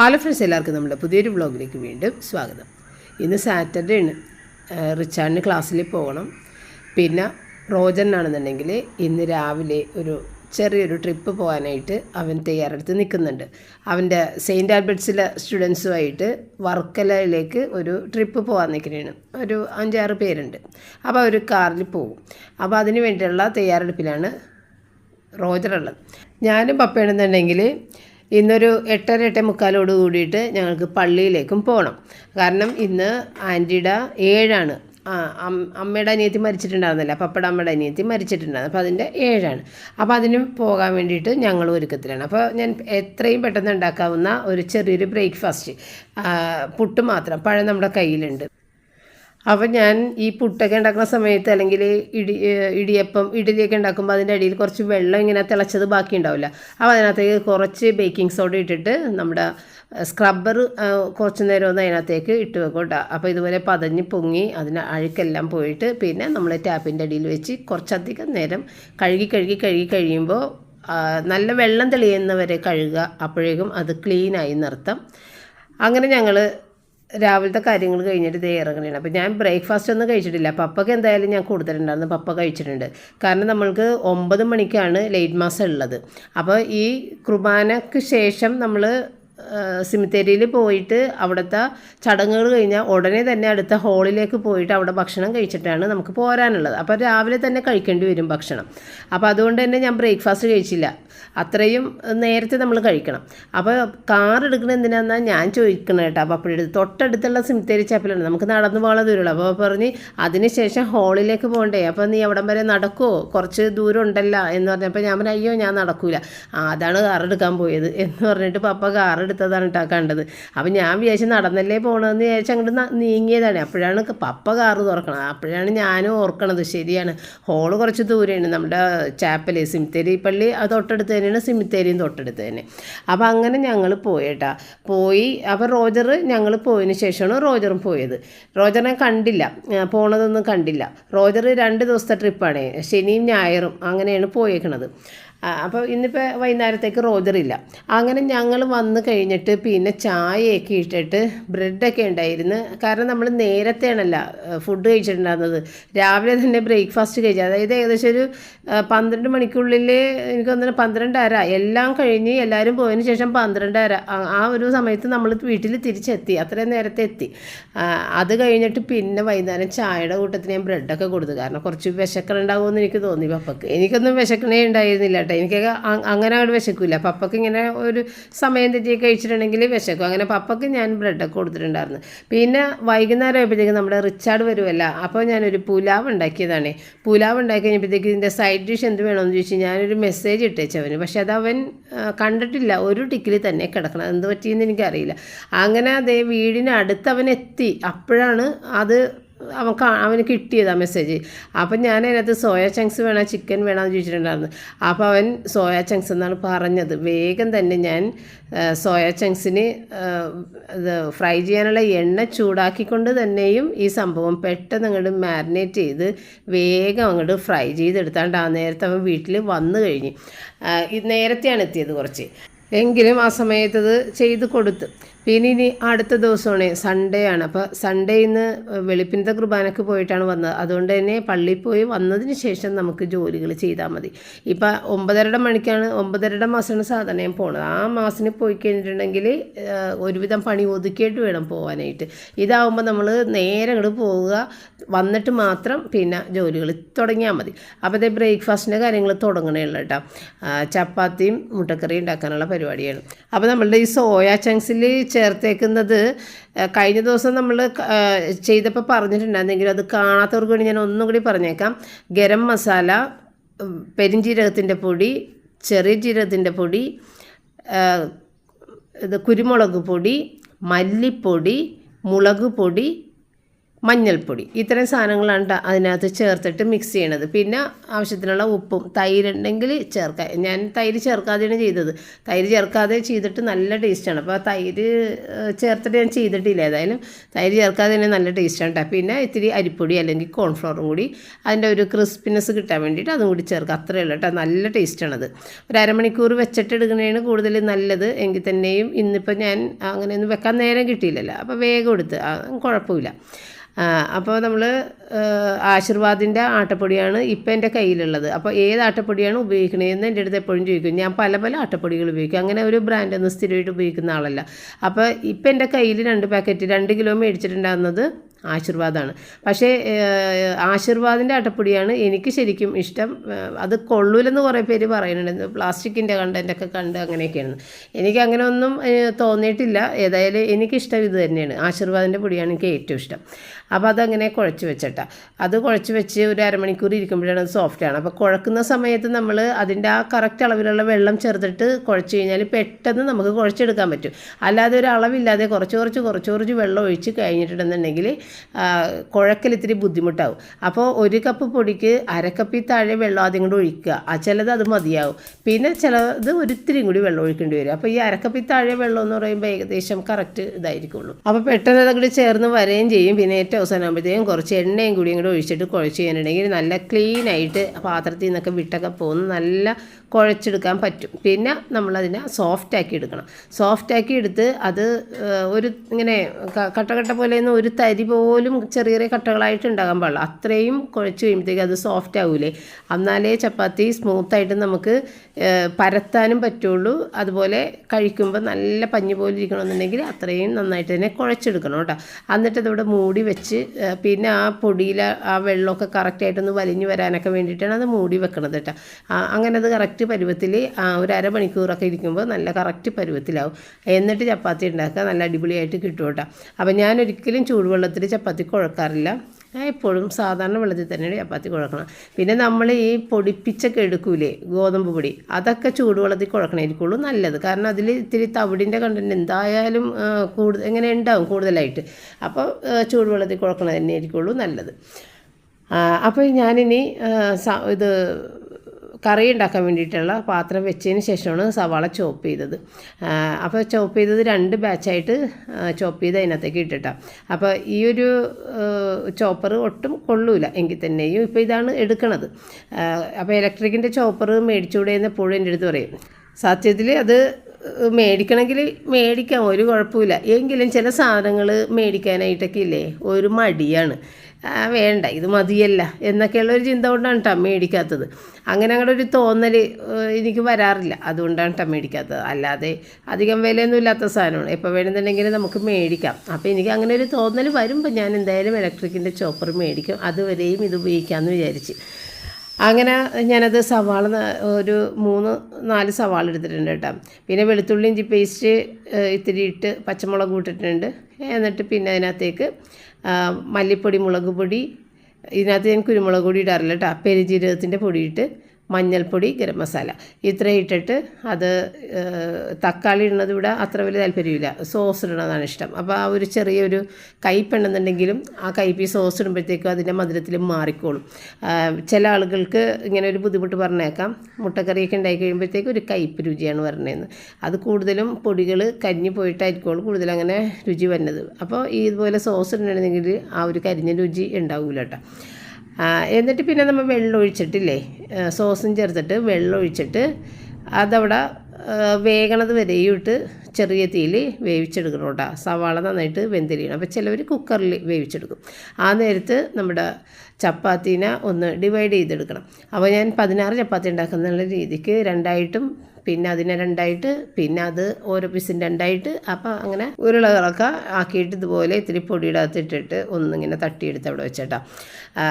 Hello friends എല്ലാവർക്കും നമ്മുടെ പുതിയൊരു വ്ളോഗിലേക്ക് വീണ്ടും സ്വാഗതം. ഇന്ന് സാറ്റർഡേ ആണ്. റിച്ചാർഡിന് ക്ലാസ്സിൽ പോകണം. പിന്നെ റോജനാണെന്നുണ്ടെങ്കിൽ ഇന്ന് രാവിലെ ഒരു ചെറിയൊരു ട്രിപ്പ് പോകാനായിട്ട് അവൻ തയ്യാറെടുത്ത് നിൽക്കുന്നുണ്ട്. അവന്റെ സെയിന്റ് ആൽബർട്ട്സിലെ സ്റ്റുഡൻസുമായിട്ട് വർക്കലയിലേക്ക് ഒരു ട്രിപ്പ് പോകാൻ നിൽക്കുന്നതാണ്. ഒരു അഞ്ചാറ് പേരുണ്ട്. അപ്പോൾ ഒരു കാറിൽ പോകും. അപ്പോൾ അതിന് വേണ്ടിയുള്ള തയ്യാറെടുപ്പിലാണ് റോജറുള്ളത് ഞാനും പപ്പയാണെന്നുണ്ടെങ്കിൽ ഇന്നൊരു എട്ടര എട്ടേ മുക്കാലോട് കൂടിയിട്ട് ഞങ്ങൾക്ക് പള്ളിയിലേക്കും പോകണം കാരണം ഇന്ന് ആന്റിയുടെ ഏഴാണ്. അമ്മയുടെ അനിയത്തി മരിച്ചിട്ടുണ്ടായിരുന്നില്ല. പപ്പയുടെ അമ്മയുടെ അനിയത്തി മരിച്ചിട്ടുണ്ടായിരുന്നു. അപ്പോൾ അതിന്റെ ഏഴാണ്. അപ്പോൾ അതിന് പോകാൻ വേണ്ടിയിട്ട് ഞങ്ങൾ ഒരുക്കത്തിലാണ്. അപ്പോൾ ഞാൻ എത്രയും പെട്ടെന്ന് ഉണ്ടാക്കാവുന്ന ഒരു ചെറിയൊരു ബ്രേക്ക്ഫാസ്റ്റ് പുട്ട് മാത്രം പഴം നമ്മുടെ കയ്യിലുണ്ട്. അപ്പം ഞാൻ ഈ പുട്ടൊക്കെ ഉണ്ടാക്കുന്ന സമയത്ത് അല്ലെങ്കിൽ ഇടി ഇടിയപ്പം ഇഡലിയൊക്കെ ഉണ്ടാക്കുമ്പോൾ അതിന്റെ അടിയിൽ കുറച്ച് വെള്ളം ഇങ്ങനെ തിളച്ചത് ബാക്കി ഉണ്ടാവില്ല. അപ്പോൾ അതിനകത്തേക്ക് കുറച്ച് ബേക്കിംഗ് സോഡ ഇട്ടിട്ട് നമ്മുടെ സ്ക്രബ്ബർ കുറച്ച് നേരം ഒന്ന് അതിനകത്തേക്ക് ഇട്ട് വെക്കും കേട്ടോ അപ്പോൾ ഇതുപോലെ പതഞ്ഞ് പൊങ്ങി അതിന് അഴുക്കെല്ലാം പോയിട്ട് പിന്നെ നമ്മൾ ടാപ്പിന്റെ അടിയിൽ വെച്ച് കുറച്ചധികം നേരം കഴുകി കഴുകി കഴുകി കഴിയുമ്പോൾ നല്ല വെള്ളം തെളിയുന്നവരെ കഴുകുക. അപ്പോഴേക്കും അത് ക്ലീനായി നിർത്തം. അങ്ങനെ ഞങ്ങൾ രാവിലത്തെ കാര്യങ്ങൾ കഴിഞ്ഞിട്ട് ഇതേ ഇറങ്ങണേണ്. അപ്പോൾ ഞാൻ ബ്രേക്ക്ഫാസ്റ്റ് ഒന്നും കഴിച്ചിട്ടില്ല. പപ്പയ്ക്ക് എന്തായാലും ഞാൻ കൊടുത്തിട്ടുണ്ടായിരുന്നു പപ്പ കഴിച്ചിട്ടുണ്ട്. കാരണം നമ്മൾക്ക് ഒമ്പത് മണിക്കാണ് ലേറ്റ് മാസം ഉള്ളത്. അപ്പോൾ ഈ കുർബാനയ്ക്ക് ശേഷം നമ്മൾ സിമിത്തേരിയിൽ പോയിട്ട് അവിടുത്തെ ചടങ്ങുകൾ കഴിഞ്ഞാൽ ഉടനെ തന്നെ അടുത്ത ഹോളിലേക്ക് പോയിട്ട് അവിടെ ഭക്ഷണം കഴിച്ചിട്ടാണ് നമുക്ക് പോരാനുള്ളത്. അപ്പോൾ രാവിലെ തന്നെ കഴിക്കേണ്ടി വരും ഭക്ഷണം. അപ്പോൾ അതുകൊണ്ട് തന്നെ ഞാൻ ബ്രേക്ക്ഫാസ്റ്റ് കഴിച്ചില്ല. അത്രയും നേരത്തെ നമ്മൾ കഴിക്കണം. അപ്പോൾ കാർ എടുക്കണ എന്തിനാണെന്നാണ് ഞാൻ ചോദിക്കണം കേട്ടോ. അപ്പോഴെടുത്ത് തൊട്ടടുത്തുള്ള സിമിത്തേരി ചാപ്പലാണ് നമുക്ക് നടന്നു പോകാൻ ദൂരമുള്ളൂ. അപ്പോൾ പറഞ്ഞ് അതിനുശേഷം ഹോളിലേക്ക് പോകണ്ടേ. അപ്പോൾ നീ അവിടം വരെ നടക്കുമോ കുറച്ച് ദൂരം ഉണ്ടല്ലോ എന്ന് പറഞ്ഞപ്പോൾ ഞാൻ പറഞ്ഞു അയ്യോ ഞാൻ നടക്കൂല. ആ അതാണ് കാർ എടുക്കാൻ പോയത്. എന്ന് പറഞ്ഞിട്ട് പപ്പ കാർ എടുത്തതാണ് കേട്ടോ കണ്ടത്. അപ്പോൾ ഞാൻ വിചാരിച്ച് നടന്നല്ലേ പോകണമെന്ന് വിചാരിച്ച് അങ്ങോട്ട് നീങ്ങിയതാണ്. അപ്പോഴാണ് പപ്പ കാർ തുറക്കണം അപ്പോഴാണ് ഞാനും ഓർക്കണത് ശരിയാണ്. ഹോൾ കുറച്ച് ദൂരെയാണ് നമ്മുടെ ചാപ്പൽ സിമിത്തേരി പള്ളി അത് തൊട്ടടുത്ത് തന്നെയാണ് സിമിത്തേരിയും തൊട്ടടുത്ത് തന്നെ. അപ്പോൾ അങ്ങനെ ഞങ്ങൾ പോയേട്ടാ. പോയി അപ്പോൾ റോജർ ഞങ്ങൾ പോയതിന് ശേഷമാണ് റോജറും പോയത്. റോജറിനെ കണ്ടില്ല. പോണതൊന്നും കണ്ടില്ല. റോജർ രണ്ട് ദിവസത്തെ ട്രിപ്പാണ് ശനിയും ഞായറും അങ്ങനെയാണ് പോയേക്കണത്. അപ്പോൾ ഇന്നിപ്പോൾ വൈകുന്നേരത്തേക്ക് റോജറില്ല അങ്ങനെ ഞങ്ങൾ വന്ന് കഴിഞ്ഞിട്ട് പിന്നെ ചായയൊക്കെ ഇട്ടിട്ട് ബ്രെഡൊക്കെ ഉണ്ടായിരുന്നു. കാരണം നമ്മൾ നേരത്തെയാണല്ല ഫുഡ് കഴിച്ചിട്ടുണ്ടായിരുന്നത്. രാവിലെ തന്നെ ബ്രേക്ക്ഫാസ്റ്റ് കഴിച്ചു അതായത് ഏകദേശം ഒരു പന്ത്രണ്ട് മണിക്കുള്ളിൽ എനിക്ക് തോന്നുന്നു പന്ത്രണ്ടര എല്ലാം കഴിഞ്ഞ് എല്ലാവരും പോയതിന് ശേഷം പന്ത്രണ്ടര ആ ഒരു സമയത്ത് നമ്മൾ വീട്ടിൽ തിരിച്ചെത്തി അത്രയും നേരത്തെ എത്തി. അത് കഴിഞ്ഞിട്ട് പിന്നെ വൈകുന്നേരം ചായയുടെ കൂട്ടത്തിന് ഞാൻ ബ്രെഡൊക്കെ കൊടുത്തു. കാരണം കുറച്ച് വിശക്കണുണ്ടാവുമെന്ന് എനിക്ക് തോന്നി പപ്പക്ക്. എനിക്കൊന്നും വിശക്കണേ ഉണ്ടായിരുന്നില്ല കേട്ടോ എനിക്കൊക്കെ അങ്ങനെ അങ്ങോട്ട് വിശക്കില്ല പപ്പക്ക് ഇങ്ങനെ ഒരു സമയം തെറ്റി കഴിച്ചിട്ടുണ്ടെങ്കിൽ വിശക്കും. അങ്ങനെ പപ്പക്ക് ഞാൻ ബ്രെഡൊക്കെ കൊടുത്തിട്ടുണ്ടായിരുന്നു. പിന്നെ വൈകുന്നേരം ആയപ്പോഴത്തേക്ക് നമ്മുടെ റിച്ചാർഡ് വരുമല്ല അപ്പോൾ ഞാനൊരു പുലാവ് ഉണ്ടാക്കിയതാണ്. പുലാവ് ഉണ്ടാക്കി കഴിഞ്ഞപ്പോഴത്തേക്ക് ഇതിന്റെ സൈഡ് ഡിഷ് എന്ത് വേണമെന്ന് ചോദിച്ചു ഞാനൊരു മെസ്സേജ് ഇട്ടേച്ചവന് പക്ഷേ അത് അവൻ കണ്ടിട്ടില്ല. ഒരു ടിക്കിൽ തന്നെ കിടക്കണം. എന്ത് പറ്റിയെന്ന് എനിക്കറിയില്ല. അങ്ങനെ അതേ വീടിന് അടുത്ത് അവൻ എത്തി. അപ്പോഴാണ് അത് അവൻ അവന് കിട്ടിയത് മെസ്സേജ് അപ്പം ഞാൻ അതിനകത്ത് സോയ ചങ്ക്സ് വേണം ചിക്കൻ വേണമെന്ന് ചോദിച്ചിട്ടുണ്ടായിരുന്നു. അപ്പോൾ അവൻ സോയ ചങ്ക്സ് എന്നാണ് പറഞ്ഞത്. വേഗം തന്നെ ഞാൻ സോയ ചങ്ക്സിന് ഫ്രൈ ചെയ്യാനുള്ള എണ്ണ ചൂടാക്കിക്കൊണ്ട് തന്നെയും ഈ സംഭവം പെട്ടെന്ന് അങ്ങോട്ട് മാരിനേറ്റ് ചെയ്ത് വേഗം അങ്ങോട്ട് ഫ്രൈ ചെയ്തെടുത്താണ്ട് ആ നേരത്തെ അവൻ വീട്ടിൽ വന്നു കഴിഞ്ഞ്. നേരത്തെയാണ് എത്തിയത് കുറച്ച്. എങ്കിലും ആ സമയത്തത് ചെയ്ത് കൊടുത്തു. പിന്നെ ഇനി അടുത്ത ദിവസമാണ് സൺഡേ ആണ്. അപ്പോൾ സൺഡേ ഇന്ന് വെളുപ്പിനത്തെ കുർബാനക്ക് പോയിട്ടാണ് വന്നത്. അതുകൊണ്ട് തന്നെ പള്ളിയിൽ പോയി വന്നതിന് ശേഷം നമുക്ക് ജോലികൾ ചെയ്താൽ മതി. ഇപ്പം ഒമ്പതരയുടെ മണിക്കാണ് ഒമ്പതരയുടെ മാസമാണ് സാധാരണ ഞാൻ പോണത്. ആ മാസത്തിന് പോയി കഴിഞ്ഞിട്ടുണ്ടെങ്കിൽ ഒരുവിധം പണി ഒതുക്കിയിട്ട് വേണം പോകാനായിട്ട് ഇതാവുമ്പോൾ നമ്മൾ നേരെ അങ്ങോട്ട് പോവുക വന്നിട്ട് മാത്രം പിന്നെ ജോലികൾ തുടങ്ങിയാൽ മതി. അപ്പോൾ ബ്രേക്ക്ഫാസ്റ്റിന്റെ കാര്യങ്ങൾ തുടങ്ങണേ ഉള്ളൂ കേട്ടോ. ചപ്പാത്തിയും മുട്ടക്കറിയും ഉണ്ടാക്കാനുള്ള പരിപാടിയാണ്. അപ്പോൾ നമ്മളുടെ ഈ സോയാ ചങ്ക്സിൽ ചേർത്തേക്കുന്നത് കഴിഞ്ഞ ദിവസം നമ്മൾ ചെയ്തപ്പോൾ പറഞ്ഞിട്ടുണ്ടായിരുന്നെങ്കിലും അത് കാണാത്തവർക്ക് വേണ്ടി ഞാൻ ഒന്നും കൂടി പറഞ്ഞേക്കാം. ഗരം മസാല പെരിഞ്ചീരകത്തിന്റെ പൊടി ചെറിയ ജീരകത്തിന്റെ പൊടി ഇത് കുരുമുളക് പൊടി മല്ലിപ്പൊടി മുളക് പൊടി മഞ്ഞൾപ്പൊടി. ഇത്തരം സാധനങ്ങളാണ് അതിനകത്ത് ചേർത്തിട്ട് മിക്സ് ചെയ്യണത്. പിന്നെ ആവശ്യത്തിനുള്ള ഉപ്പും തൈരുണ്ടെങ്കിൽ ചേർക്കാം. ഞാൻ തൈര് ചേർക്കാതെയാണ് ചെയ്തത്. തൈര് ചേർക്കാതെ ചെയ്തിട്ട് നല്ല ടേസ്റ്റാണ് അപ്പോൾ തൈര് ചേർത്തിട്ട് ഞാൻ ചെയ്തിട്ടില്ല. ഏതായാലും തൈര് ചേർക്കാതെ തന്നെ നല്ല ടേസ്റ്റാണ് കേട്ടോ പിന്നെ ഇത്തിരി അരിപ്പൊടി അല്ലെങ്കിൽ കോൺഫ്ലവറും കൂടി അതിന്റെ ഒരു ക്രിസ്പിനെസ് കിട്ടാൻ വേണ്ടിയിട്ട് അതും കൂടി ചേർക്കുക അത്രയേ ഉള്ളൂ കേട്ടോ നല്ല ടേസ്റ്റാണത് ഒരു അരമണിക്കൂർ വെച്ചിട്ട് എടുക്കുന്നതാണ് കൂടുതൽ നല്ലത്. എങ്കിൽ തന്നെയും ഇന്നിപ്പോൾ ഞാൻ അങ്ങനെയൊന്നും വെക്കാൻ നേരം കിട്ടിയില്ലല്ലോ. അപ്പോൾ വേഗം എടുത്ത്. കുഴപ്പമില്ല. അപ്പോൾ നമ്മൾ ആശീർവാദിന്റെ ആട്ടപ്പൊടിയാണ് ഇപ്പം എന്റെ കയ്യിലുള്ളത്. അപ്പോൾ ഏത് ആട്ടപ്പൊടിയാണ് ഉപയോഗിക്കണതെന്ന് എന്റെ അടുത്ത് എപ്പോഴും ചോദിക്കും. ഞാൻ പല പല ആട്ടപ്പൊടികൾ ഉപയോഗിക്കും. അങ്ങനെ ഒരു ബ്രാൻഡൊന്നും സ്ഥിരമായിട്ട് ഉപയോഗിക്കുന്ന ആളല്ല. അപ്പോൾ ഇപ്പം എന്റെ കയ്യിൽ രണ്ട് പാക്കറ്റ് രണ്ട് കിലോ മേടിച്ചിട്ടുണ്ടാകുന്നത് ആശീർവാദാണ്. പക്ഷേ ആശീർവാദിന്റെ ആട്ടപ്പൊടിയാണ് എനിക്ക് ശരിക്കും ഇഷ്ടം. അത് കൊള്ളൂലെന്ന് കുറേ പേര് പറയുന്നുണ്ട്. പ്ലാസ്റ്റിക്കിന്റെ കണ്ടന്റൊക്കെ കണ്ട് അങ്ങനെയൊക്കെയാണ്. എനിക്ക് അങ്ങനെ ഒന്നും തോന്നിയിട്ടില്ല. ഏതായാലും എനിക്കിഷ്ടം ഇത് തന്നെയാണ്. ആശീർവാദിന്റെ പൊടിയാണ് എനിക്ക് ഏറ്റവും ഇഷ്ടം. അപ്പോൾ അതങ്ങനെ കുഴച്ച് വെച്ചിട്ട. അത് കുഴച്ച് വെച്ച് ഒരു അരമണിക്കൂർ ഇരിക്കുമ്പോഴാണ് അത് സോഫ്റ്റ് ആണ്. അപ്പോൾ കുഴക്കുന്ന സമയത്ത് നമ്മൾ അതിന്റെ ആ കറക്റ്റ് അളവിലുള്ള വെള്ളം ചേർത്തിട്ട് കുഴച്ച് കഴിഞ്ഞാൽ പെട്ടെന്ന് നമുക്ക് കുഴച്ചെടുക്കാൻ പറ്റും. അല്ലാതെ ഒരു അളവില്ലാതെ കുറച്ച് കുറച്ച് കുറച്ച് കുറച്ച് വെള്ളം ഒഴിച്ച് കഴിഞ്ഞിട്ടുണ്ടെന്നുണ്ടെങ്കിൽ കുഴക്കൽ ഇത്തിരി ബുദ്ധിമുട്ടാവും. അപ്പോൾ ഒരു കപ്പ് പൊടിക്ക് അരക്കപ്പിൽ താഴെ വെള്ളം ആദ്യം കൂടി ഒഴിക്കുക. ആ ചിലത് അത് മതിയാവും. പിന്നെ ചിലത് ഒരിത്തിരിയും കൂടി വെള്ളം ഒഴിക്കേണ്ടി വരും. അപ്പോൾ ഈ അരക്കപ്പിൽ താഴെ വെള്ളം എന്ന് പറയുമ്പോൾ ഏകദേശം കറക്റ്റ് ഇതായിരിക്കുള്ളൂ. അപ്പോൾ പെട്ടെന്ന് അതങ്ങോട്ട് ചേർന്ന് വരികയും ചെയ്യും. പിന്നെ ഏറ്റവും അവസാനം ആകുമ്പോഴത്തേക്കും കുറച്ച് എണ്ണയും കൂടിയും കൂടി ഒഴിച്ചിട്ട് കുഴച്ച് കഴിഞ്ഞിട്ടുണ്ടെങ്കിൽ നല്ല ക്ലീനായിട്ട് പാത്രത്തിൽ നിന്നൊക്കെ വിട്ടൊക്കെ പോകുന്ന നല്ല കുഴച്ചെടുക്കാൻ പറ്റും. പിന്നെ നമ്മളതിനെ സോഫ്റ്റ് ആക്കി എടുക്കണം. സോഫ്റ്റ് ആക്കി എടുത്ത് അത് ഒരു ഇങ്ങനെ കട്ട കട്ട പോലെ ഒന്നും ഒരു തരി പോലും ചെറിയ ചെറിയ കട്ടകളായിട്ട് ഉണ്ടാകാൻ പാടില്ല. അത്രയും കുഴച്ച് കഴിയുമ്പോഴത്തേക്ക് അത് സോഫ്റ്റ് ആവൂലേ. എന്നാലേ ചപ്പാത്തി സ്മൂത്തായിട്ട് നമുക്ക് പരത്താനും പറ്റുള്ളൂ. അതുപോലെ കഴിക്കുമ്പോൾ നല്ല പഞ്ഞ് പോലെ ഇരിക്കണമെന്നുണ്ടെങ്കിൽ അത്രയും നന്നായിട്ട് തന്നെ കുഴച്ചെടുക്കണം കേട്ടോ. എന്നിട്ട് അതിവിടെ മൂടി വെച്ച് ഏഹ്, പിന്നെ ആ പൊടിയിൽ ആ വെള്ളമൊക്കെ കറക്റ്റായിട്ടൊന്ന് വലിഞ്ഞു വരാനൊക്കെ വേണ്ടിയിട്ടാണ് അത് മൂടി വെക്കണത് കേട്ടോ. അങ്ങനെ അത് കറക്റ്റ് പരുവത്തിൽ ഒരു അരമണിക്കൂറൊക്കെ ഇരിക്കുമ്പോൾ നല്ല കറക്റ്റ് പരുവത്തിലാവും. എന്നിട്ട് ചപ്പാത്തി ഉണ്ടാക്കുക നല്ല അടിപൊളിയായിട്ട് കിട്ടും കേട്ടോ. അപ്പോൾ ഞാൻ ഒരിക്കലും ചൂടുവെള്ളത്തിൽ ചപ്പാത്തി കുഴക്കാറില്ല. ഞാൻ എപ്പോഴും സാധാരണ വെള്ളത്തിൽ തന്നെയാണ് ചപ്പാത്തി കുഴക്കണം പിന്നെ നമ്മൾ ഈ പൊടിപ്പിച്ചൊക്കെ എടുക്കൂലേ ഗോതമ്പ് പൊടി അതൊക്കെ ചൂടുവെള്ളത്തിൽ കുഴക്കണമായിരിക്കുള്ളൂ നല്ലത്. കാരണം അതിൽ ഇത്തിരി തവിടിന്റെ കണ്ടന്റ് എന്തായാലും കൂടുതൽ എങ്ങനെ ഉണ്ടാവും കൂടുതലായിട്ട്. അപ്പോൾ ചൂടുവെള്ളത്തിൽ കുഴക്കണ തന്നെ ആയിരിക്കുള്ളൂ നല്ലത് അപ്പോൾ ഞാനിനി ഇത് കറി ഉണ്ടാക്കാൻ വേണ്ടിയിട്ടുള്ള പാത്രം വെച്ചതിന് ശേഷമാണ് സവാള ചോപ്പ് ചെയ്തത്. അപ്പോൾ ചോപ്പ് ചെയ്തത് രണ്ട് ബാച്ചായിട്ട് ചോപ്പ് ചെയ്ത് അതിനകത്തേക്ക് ഇട്ടിട്ടാണ് അപ്പോൾ ഈ ഒരു ചോപ്പർ ഒട്ടും കൊള്ളൂല എങ്കിൽ തന്നെയും ഇപ്പോൾ ഇതാണ് എടുക്കണത്. അപ്പോൾ ഇലക്ട്രിക്കിന്റെ ചോപ്പർ മേടിച്ചുകൂടെ എന്ന് എപ്പോഴും എന്റെ അടുത്ത് പറയും. സത്യത്തിൽ അത് മേടിക്കണമെങ്കിൽ മേടിക്കാം ഒരു കുഴപ്പമില്ല. എങ്കിലും ചില സാധനങ്ങൾ മേടിക്കാനായിട്ടൊക്കെ ഇല്ലേ? ഒരു മടിയാണ്. വേണ്ട ഇത് മതിയല്ല എന്നൊക്കെയുള്ള ഒരു ചിന്ത കൊണ്ടാണ് കേട്ടോ മേടിക്കാത്തത്. അങ്ങനെ അങ്ങനെ ഒരു തോന്നൽ എനിക്ക് വരാറില്ല. അതുകൊണ്ടാണ് കേട്ടോ മേടിക്കാത്തത്. അല്ലാതെ അധികം വിലയൊന്നും ഇല്ലാത്ത സാധനമാണ്. എപ്പോൾ വേണമെന്നുണ്ടെങ്കിൽ നമുക്ക് മേടിക്കാം. അപ്പോൾ എനിക്ക് അങ്ങനെ ഒരു തോന്നൽ വരുമ്പോൾ ഞാൻ എന്തായാലും ഇലക്ട്രിക്കിന്റെ ചോപ്പർ മേടിക്കും. അതുവരെയും ഇത് ഉപയോഗിക്കാമെന്ന് വിചാരിച്ച്. അങ്ങനെ ഞാനത് സവാള ഒരു മൂന്ന് നാല് സവാള എടുത്തിട്ടുണ്ട് കേട്ടോ പിന്നെ വെളുത്തുള്ളി ഇഞ്ചി പേസ്റ്റ് ഇത്തിരി ഇട്ട് പച്ചമുളക് ഇട്ടിട്ടുണ്ട്. എന്നിട്ട് പിന്നെ അതിനകത്തേക്ക് മല്ലിപ്പൊടി മുളക് പൊടി. ഇതിനകത്ത് ഞാൻ കുരുമുളക് പൊടി ഇടാറില്ല കേട്ടോ പെരുജീരകത്തിന്റെ പൊടിയിട്ട് മഞ്ഞൾപ്പൊടി ഗരം മസാല. ഇത്രയും ഇട്ടിട്ട് അത് തക്കാളി ഇടുന്നത് ഇവിടെ അത്ര വലിയ താല്പര്യമില്ല. സോസ് ഇടണതാണ് ഇഷ്ടം. അപ്പോൾ ആ ഒരു ചെറിയൊരു കയ്പുണ്ടെന്നുണ്ടെങ്കിലും ആ കയ്പ് സോസ് ഇടുമ്പോഴത്തേക്കും അതിന്റെ മധുരത്തിൽ മാറിക്കോളും. ചില ആളുകൾക്ക് ഇങ്ങനെ ഒരു ബുദ്ധിമുട്ട് പറഞ്ഞേക്കാം. മുട്ടക്കറിയൊക്കെ ഉണ്ടാക്കി കഴിയുമ്പോഴത്തേക്കും ഒരു കയ്പ് രുചിയാണ് പറഞ്ഞതെന്ന് അത് കൂടുതലും പൊടികൾ കരിഞ്ഞു പോയിട്ടായിരിക്കുള്ളൂ കൂടുതൽ അങ്ങനെ രുചി വരുന്നത്. അപ്പോൾ ഇതുപോലെ സോസ് ഇടണമെങ്കിൽ ആ ഒരു കരിഞ്ഞ രുചി ഉണ്ടാവില്ല കേട്ടോ. എന്നിട്ട് പിന്നെ നമ്മൾ വെള്ളം ഒഴിച്ചിട്ടില്ലേ? സോസും ചേർത്തിട്ട് വെള്ളം ഒഴിച്ചിട്ട് അതവിടെ വേകണത് വരെയും ഇട്ട് ചെറിയ തീയിൽ വേവിച്ചെടുക്കണം കേട്ടോ. സവാള നന്നായിട്ട് വെന്തിരിയണം അപ്പോൾ ചിലവർ കുക്കറിൽ വേവിച്ചെടുക്കും. ആ നേരത്ത് നമ്മുടെ ചപ്പാത്തീനെ ഒന്ന് ഡിവൈഡ് ചെയ്തെടുക്കണം. അപ്പോൾ ഞാൻ പതിനാറ് ചപ്പാത്തി ഉണ്ടാക്കുന്ന രീതിക്ക് രണ്ടായിട്ടും പിന്നെ അതിനെ രണ്ടായിട്ട് പിന്നെ അത് ഓരോ പീസും രണ്ടായിട്ട് അപ്പം അങ്ങനെ ഉരുളകളൊക്കെ ആക്കിയിട്ട് ഇതുപോലെ ഇത്തിരി പൊടിയുടെ അകത്ത് ഇട്ടിട്ട് ഒന്നിങ്ങനെ തട്ടിയെടുത്ത് അവിടെ വെച്ചേട്ടാ.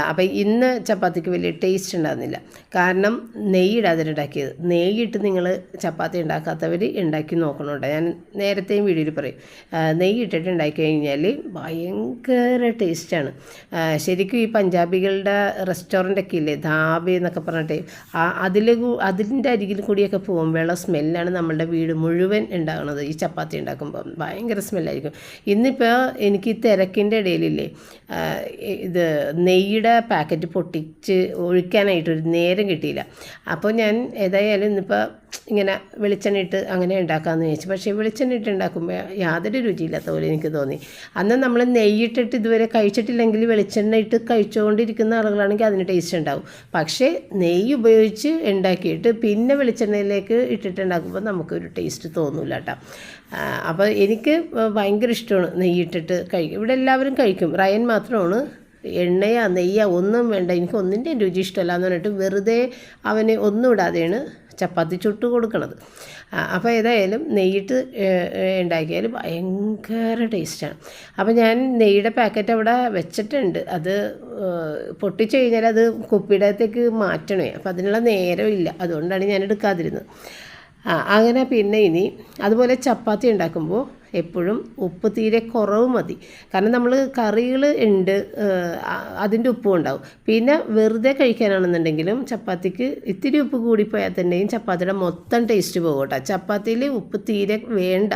അപ്പം ഇന്ന് ചപ്പാത്തിക്ക് വലിയ ടേസ്റ്റ് ഉണ്ടാകുന്നില്ല കാരണം നെയ്യിടാതെ ഉണ്ടാക്കിയത്. നെയ്യിട്ട് നിങ്ങൾ ചപ്പാത്തി ഉണ്ടാക്കാത്തവർ ഉണ്ടാക്കി നോക്കണോട്ടോ ഞാൻ നേരത്തെയും വീഡിയോയിൽ പറയും. നെയ്യ് ഇട്ടിട്ട് ഉണ്ടാക്കി കഴിഞ്ഞാൽ ഭയങ്കര ടേസ്റ്റാണ് ശരിക്കും ഈ പഞ്ചാബികളുടെ റെസ്റ്റോറന്റ് ഒക്കെ ഇല്ലേ ധാബ എന്നൊക്കെ പറഞ്ഞിട്ട് അതിൽ അതിന്റെ അരികിൽ കൂടിയൊക്കെ പോകുമ്പോൾ വരുമ്പോഴുള്ള സ്മെല്ലാണ് നമ്മളുടെ വീട് മുഴുവൻ ഉണ്ടാകുന്നത്. ഈ ചപ്പാത്തി ഉണ്ടാക്കുമ്പോൾ ഭയങ്കര സ്മെല്ലായിരിക്കും. ഇന്നിപ്പോൾ എനിക്ക് തിരക്കിന്റെ ഇടയിലില്ലേ ഇത് നെയ്യുടെ പാക്കറ്റ് പൊട്ടിച്ച് ഒഴിക്കാനായിട്ടൊരു നേരം കിട്ടിയില്ല. അപ്പോൾ ഞാൻ ഏതായാലും ഇന്നിപ്പോൾ ഇങ്ങനെ വെളിച്ചെണ്ണ ഇട്ട് അങ്ങനെ ഉണ്ടാക്കാമെന്ന് ചോദിച്ചു പക്ഷേ വെളിച്ചെണ്ണ ഇട്ട് ഉണ്ടാക്കുമ്പോൾ യാതൊരു രുചിയില്ലാത്ത പോലെ എനിക്ക് തോന്നി. അന്ന് നമ്മൾ നെയ്യിട്ടിട്ട് ഇതുവരെ കഴിച്ചിട്ടില്ലെങ്കിൽ വെളിച്ചെണ്ണ ഇട്ട് കഴിച്ചുകൊണ്ടിരിക്കുന്ന ആളുകളാണെങ്കിൽ അതിന് ടേസ്റ്റ് ഉണ്ടാകും പക്ഷേ നെയ്യ് ഉപയോഗിച്ച് ഉണ്ടാക്കിയിട്ട് പിന്നെ വെളിച്ചെണ്ണയിലേക്ക് ഇട്ടിട്ട് ഉണ്ടാക്കുമ്പോൾ നമുക്കൊരു ടേസ്റ്റ് തോന്നില്ല കേട്ടോ. അപ്പോൾ എനിക്ക് ഭയങ്കര ഇഷ്ടമാണ് നെയ്യിട്ടിട്ട് കഴിക്കും ഇവിടെ എല്ലാവരും കഴിക്കും. റയൻ മാത്രമാണ്. എണ്ണയാ നെയ്യാ ഒന്നും വേണ്ട. എനിക്ക് ഒന്നിന്റെയും രുചി ഇഷ്ടമല്ല എന്ന് പറഞ്ഞിട്ട് വെറുതെ അവന് ഒന്നും ഇടാതെയാണ് ചപ്പാത്തി ചുട്ട് കൊടുക്കണത്. അപ്പോൾ ഏതായാലും നെയ്യിട്ട് ഉണ്ടാക്കിയാൽ ഭയങ്കര ടേസ്റ്റാണ്. അപ്പോൾ ഞാൻ നെയ്യുടെ പാക്കറ്റ് അവിടെ വെച്ചിട്ടുണ്ട്. അത് പൊട്ടിച്ചു കഴിഞ്ഞാൽ അത് കുപ്പിയിടത്തേക്ക് മാറ്റണേ. അപ്പോൾ അതിനുള്ള നേരമില്ല. അതുകൊണ്ടാണ് ഞാൻ എടുക്കാതിരുന്നത് ആ അങ്ങനെ പിന്നെ ഇനി അതുപോലെ ചപ്പാത്തി ഉണ്ടാക്കുമ്പോൾ എപ്പോഴും ഉപ്പ് തീരെ കുറവ് മതി. കാരണം നമ്മൾ കറികൾ ഉണ്ട് അതിന്റെ ഉപ്പും ഉണ്ടാവും. പിന്നെ വെറുതെ കഴിക്കാനാണെന്നുണ്ടെങ്കിലും ചപ്പാത്തിക്ക് ഇത്തിരി ഉപ്പ് കൂടിപ്പോയാൽ തന്നെയും ചപ്പാത്തിയുടെ മൊത്തം ടേസ്റ്റ് പോകും കേട്ടോ. ചപ്പാത്തിയിൽ ഉപ്പ് തീരെ വേണ്ട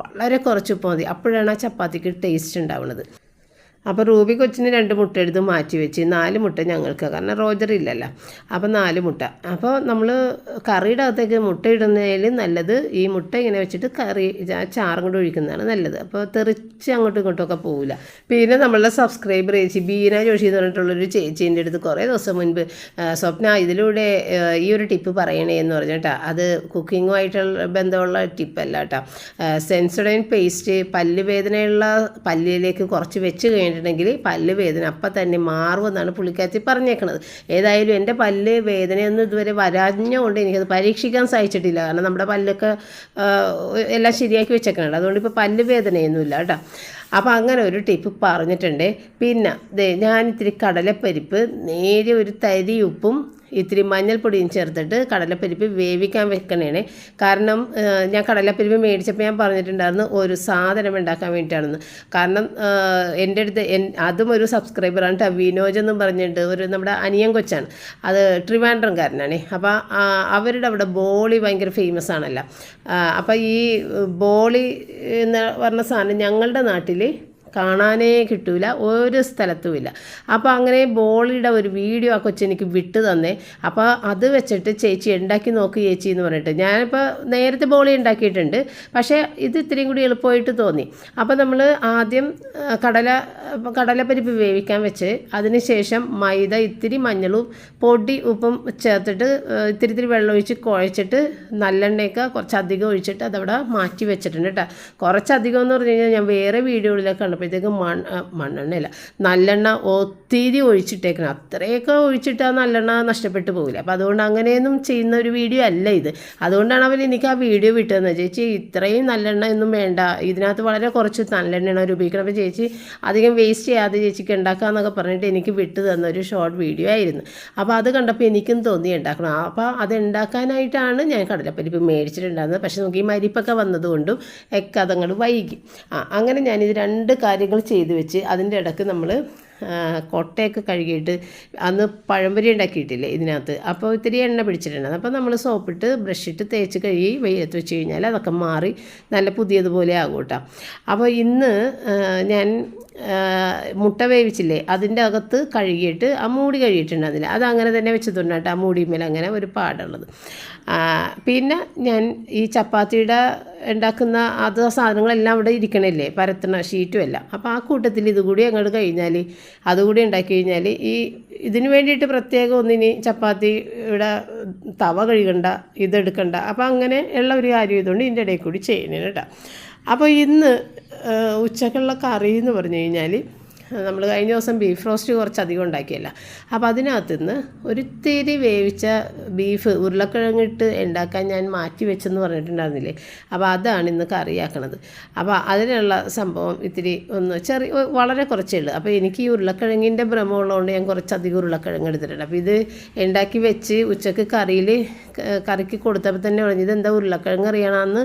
വളരെ കുറച്ച് ഉപ്പ് മതി. അപ്പോഴാണ് ആ ചപ്പാത്തിക്ക് ടേസ്റ്റ് ഉണ്ടാവുന്നത്. അപ്പോൾ റൂബി കൊച്ചിന് രണ്ട് മുട്ട എടുത്ത് മാറ്റി വെച്ച്. നാല് മുട്ട ഞങ്ങൾക്ക്. കാരണം റോജർ ഇല്ലല്ലോ. അപ്പോൾ നാല് മുട്ട. അപ്പോൾ നമ്മൾ കറിയുടെ അകത്തേക്ക് മുട്ട ഇടുന്നതിൽ നല്ലത് ഈ മുട്ട ഇങ്ങനെ വെച്ചിട്ട് കറി ചാറും കൂടെ ഒഴിക്കുന്നതാണ് നല്ലത്. അപ്പോൾ തെറിച്ച് അങ്ങോട്ടും ഇങ്ങോട്ടും ഒക്കെ പോവില്ല. പിന്നെ നമ്മളുടെ സബ്സ്ക്രൈബർ ചേച്ചി ബീന ജോഷി എന്ന് പറഞ്ഞിട്ടുള്ളൊരു ചേച്ചീന്റെ അടുത്ത് കുറേ ദിവസം മുൻപ് സ്വപ്ന ഇതിലൂടെ ഈ ഒരു ടിപ്പ് പറയണേ എന്ന് പറഞ്ഞിട്ടാ അത് കുക്കിങ്ങുമായിട്ടുള്ള ബന്ധമുള്ള ടിപ്പല്ല കേട്ടോ. സെൻസഡൈൻ പേസ്റ്റ് പല്ല് വേദനയുള്ള പല്ലിലേക്ക് കുറച്ച് വെച്ച് കഴിഞ്ഞിട്ടുണ്ടെങ്കിൽ പല്ല് വേദന. അപ്പം തന്നെ മാറുമെന്നാണ് പുള്ളിക്കാരത്തി പറഞ്ഞേക്കണത്. ഏതായാലും എന്റെ പല്ല് വേദനയൊന്നും ഇതുവരെ വരാഞ്ഞുകൊണ്ട് എനിക്കത് പരീക്ഷിക്കാൻ സാധിച്ചിട്ടില്ല. കാരണം നമ്മുടെ പല്ലൊക്കെ എല്ലാം ശരിയാക്കി വെച്ചേക്കണുണ്ട് അതുകൊണ്ട് ഇപ്പോൾ പല്ല് വേദനയൊന്നുമില്ല കേട്ടോ. അപ്പോൾ അങ്ങനെ ഒരു ടിപ്പ് പറഞ്ഞിട്ടുണ്ട്. പിന്നെ ഞാൻ ഇത്തിരി കടലപ്പരിപ്പ് നേരെ ഒരു തരി ഉപ്പും ഇത്തിരി മഞ്ഞൾപ്പൊടിയും ചേർത്തിട്ട് കടലപ്പരിപ്പ് വേവിക്കാൻ വെക്കണേണ്. കാരണം ഞാൻ കടലപ്പരിപ്പ് മേടിച്ചപ്പോൾ ഞാൻ പറഞ്ഞിട്ടുണ്ടായിരുന്നു ഒരു സാധനം ഉണ്ടാക്കാൻ വേണ്ടിയിട്ടാണെന്ന്. കാരണം എന്റെ അടുത്ത് അതും ഒരു സബ്സ്ക്രൈബറാണ് കേട്ടോ വിനോജ് എന്നും പറഞ്ഞിട്ട് ഒരു നമ്മുടെ അനിയൻ കൊച്ചാണ്. അത് ട്രിവാൻഡ്രംകാരനാണേ. അപ്പോൾ അവരുടെ അവിടെ ബോളി ഭയങ്കര ഫേമസ് ആണല്ലോ. അപ്പോൾ ഈ ബോളി എന്ന് പറഞ്ഞ സാധനം ഞങ്ങളുടെ നാട്ടിൽ കാണാനേ കിട്ടൂല ഒരു സ്ഥലത്തുമില്ല. അപ്പോൾ അങ്ങനെ ബോളിയുടെ ഒരു വീഡിയോ ആ കൊച്ചെനിക്ക് വിട്ടു തന്നെ. അപ്പോൾ അത് വെച്ചിട്ട് ചേച്ചി ഉണ്ടാക്കി നോക്ക് ചേച്ചി എന്ന് പറഞ്ഞിട്ട്. ഞാനിപ്പോൾ നേരത്തെ ബോളി ഉണ്ടാക്കിയിട്ടുണ്ട് പക്ഷേ ഇത് ഇത്രയും കൂടി എളുപ്പമായിട്ട് തോന്നി. അപ്പോൾ നമ്മൾ ആദ്യം കടല കടലപ്പരിപ്പ് വേവിക്കാൻ വെച്ച് അതിനുശേഷം മൈദ ഇത്തിരി മഞ്ഞളും പൊടി ഉപ്പും ചേർത്തിട്ട് ഇത്തിരി ഇത്തിരി വെള്ളം ഒഴിച്ച് കുഴച്ചിട്ട് നല്ലെണ്ണയൊക്കെ കുറച്ചധികം ഒഴിച്ചിട്ട് അതവിടെ മാറ്റി വെച്ചിട്ടുണ്ട് കേട്ടോ കുറച്ചധികം എന്ന് പറഞ്ഞു കഴിഞ്ഞാൽ ഞാൻ വേറെ വീഡിയോകളിലൊക്കെ കണ്ടപ്പോഴത്തേക്ക് മൺ മണ്ണ മണ്ണെണ്ണയില്ല നല്ലെണ്ണ ഒത്തിരി ഒഴിച്ചിട്ടേക്കണം. അത്രയൊക്കെ ഒഴിച്ചിട്ട് ആ നല്ലെണ്ണ നഷ്ടപ്പെട്ടു പോകില്ല. അപ്പോൾ അതുകൊണ്ട് അങ്ങനെയൊന്നും ചെയ്യുന്ന ഒരു വീഡിയോ അല്ല ഇത്. അതുകൊണ്ടാണ് അവർ എനിക്ക് ആ വീഡിയോ വിട്ടതെന്ന് ചേച്ചി ഇത്രയും നല്ലെണ്ണ ഒന്നും വേണ്ട. ഇതിനകത്ത് വളരെ കുറച്ച് നല്ലെണ്ണയാണ് അവർ ഉപയോഗിക്കണം അപ്പോൾ ചേച്ചി അധികം വേസ്റ്റ് ചെയ്യാതെ ചേച്ചിക്ക് ഉണ്ടാക്കാമെന്നൊക്കെ പറഞ്ഞിട്ട് എനിക്ക് വിട്ടു തന്ന ഒരു ഷോർട്ട് വീഡിയോ ആയിരുന്നു. അപ്പോൾ അത് കണ്ടപ്പോൾ എനിക്കും തോന്നി ഉണ്ടാക്കണം. അപ്പോൾ അത് ഉണ്ടാക്കാനായിട്ടാണ് ഞാൻ കടലപ്പരിപ്പ് മേടിച്ചിട്ടുണ്ടായിരുന്നത്. പക്ഷേ നമുക്ക് ഈ മരിപ്പൊക്കെ വന്നതുകൊണ്ടും ഒക്കെ അതങ്ങോട്ട് വൈകി. ആ അങ്ങനെ ഞാനിത് രണ്ട് കാര്യങ്ങൾ ചെയ്തു വെച്ച് അതിന്റെ ഇടയ്ക്ക് നമ്മൾ കൊട്ടയൊക്കെ കഴുകിയിട്ട് അന്ന് പഴംപൊരി ഉണ്ടാക്കിയിട്ടില്ലേ ഇതിനകത്ത്. അപ്പോൾ ഇത്തിരി എണ്ണ പിടിച്ചിട്ടുണ്ടായിരുന്നു. അപ്പോൾ നമ്മൾ സോപ്പിട്ട് ബ്രഷിട്ട് തേച്ച് കഴുകി വെയിലത്ത് വെച്ച് കഴിഞ്ഞാൽ അതൊക്കെ മാറി നല്ല പുതിയതുപോലെ ആകും കേട്ടോ. അപ്പോൾ ഇന്ന് ഞാൻ മുട്ട വേവിച്ചില്ലേ അതിന്റെ അകത്ത് കഴുകിയിട്ട് ആ മൂടി കഴുകിയിട്ടുണ്ടായിരുന്നില്ല അത് അങ്ങനെ തന്നെ വെച്ചതുകൊണ്ട് കേട്ടോ ആ മൂടിമേൽ അങ്ങനെ ഒരു പാടുള്ളത്. പിന്നെ ഞാൻ ഈ ചപ്പാത്തിയുടെ ഉണ്ടാക്കുന്ന അത് സാധനങ്ങളെല്ലാം അവിടെ ഇരിക്കണില്ലേ? പരത്തണ ഷീറ്റും എല്ലാം. അപ്പോൾ ആ കൂട്ടത്തിൽ ഇതുകൂടി അങ്ങോട്ട് കഴിഞ്ഞാൽ അതുകൂടി ഉണ്ടാക്കി കഴിഞ്ഞാൽ ഈ ഇതിന് വേണ്ടിയിട്ട് പ്രത്യേകം ഒന്നിനി ചപ്പാത്തി ഇവിടെ തവ കഴുകണ്ട ഇതെടുക്കണ്ട അപ്പോൾ അങ്ങനെ ഉള്ള ഒരു കാര്യം ഇതുകൊണ്ട് ഇതിന്റെ ഇടയിൽ കൂടി ചെയ്യണേ കേട്ടോ. അപ്പോൾ ഇന്ന് ഉച്ചക്കുള്ള കറി എന്ന് പറഞ്ഞു കഴിഞ്ഞാൽ നമ്മൾ കഴിഞ്ഞ ദിവസം ബീഫ് റോസ്റ്റ് കുറച്ച് അധികം ഉണ്ടാക്കിയല്ല. അപ്പോൾ അതിനകത്ത് നിന്ന് ഒരിത്തിരി വേവിച്ച ബീഫ് ഉരുളക്കിഴങ്ങിട്ട് ഉണ്ടാക്കാൻ ഞാൻ മാറ്റി വെച്ചെന്ന് പറഞ്ഞിട്ടുണ്ടായിരുന്നില്ലേ? അപ്പോൾ അതാണ് ഇന്ന് കറിയാക്കണത്. അപ്പോൾ അതിനുള്ള സംഭവം ഇത്തിരി ഒന്ന് ചെറിയ വളരെ കുറച്ചേ ഉള്ളൂ. അപ്പോൾ എനിക്ക് ഈ ഉരുളക്കിഴങ്ങിന്റെ ഭ്രമമുള്ളതുകൊണ്ട് ഞാൻ കുറച്ചധികം ഉരുളക്കിഴങ്ങ് എടുത്തിട്ടുണ്ട്. അപ്പോൾ ഇത് ഉണ്ടാക്കി വെച്ച് ഉച്ചയ്ക്ക് കറിയിൽ കറിക്ക് കൊടുത്തപ്പോൾ തന്നെ പറഞ്ഞു ഇതെന്താ ഉരുളക്കിഴങ്ങ് അറിയണമെന്ന്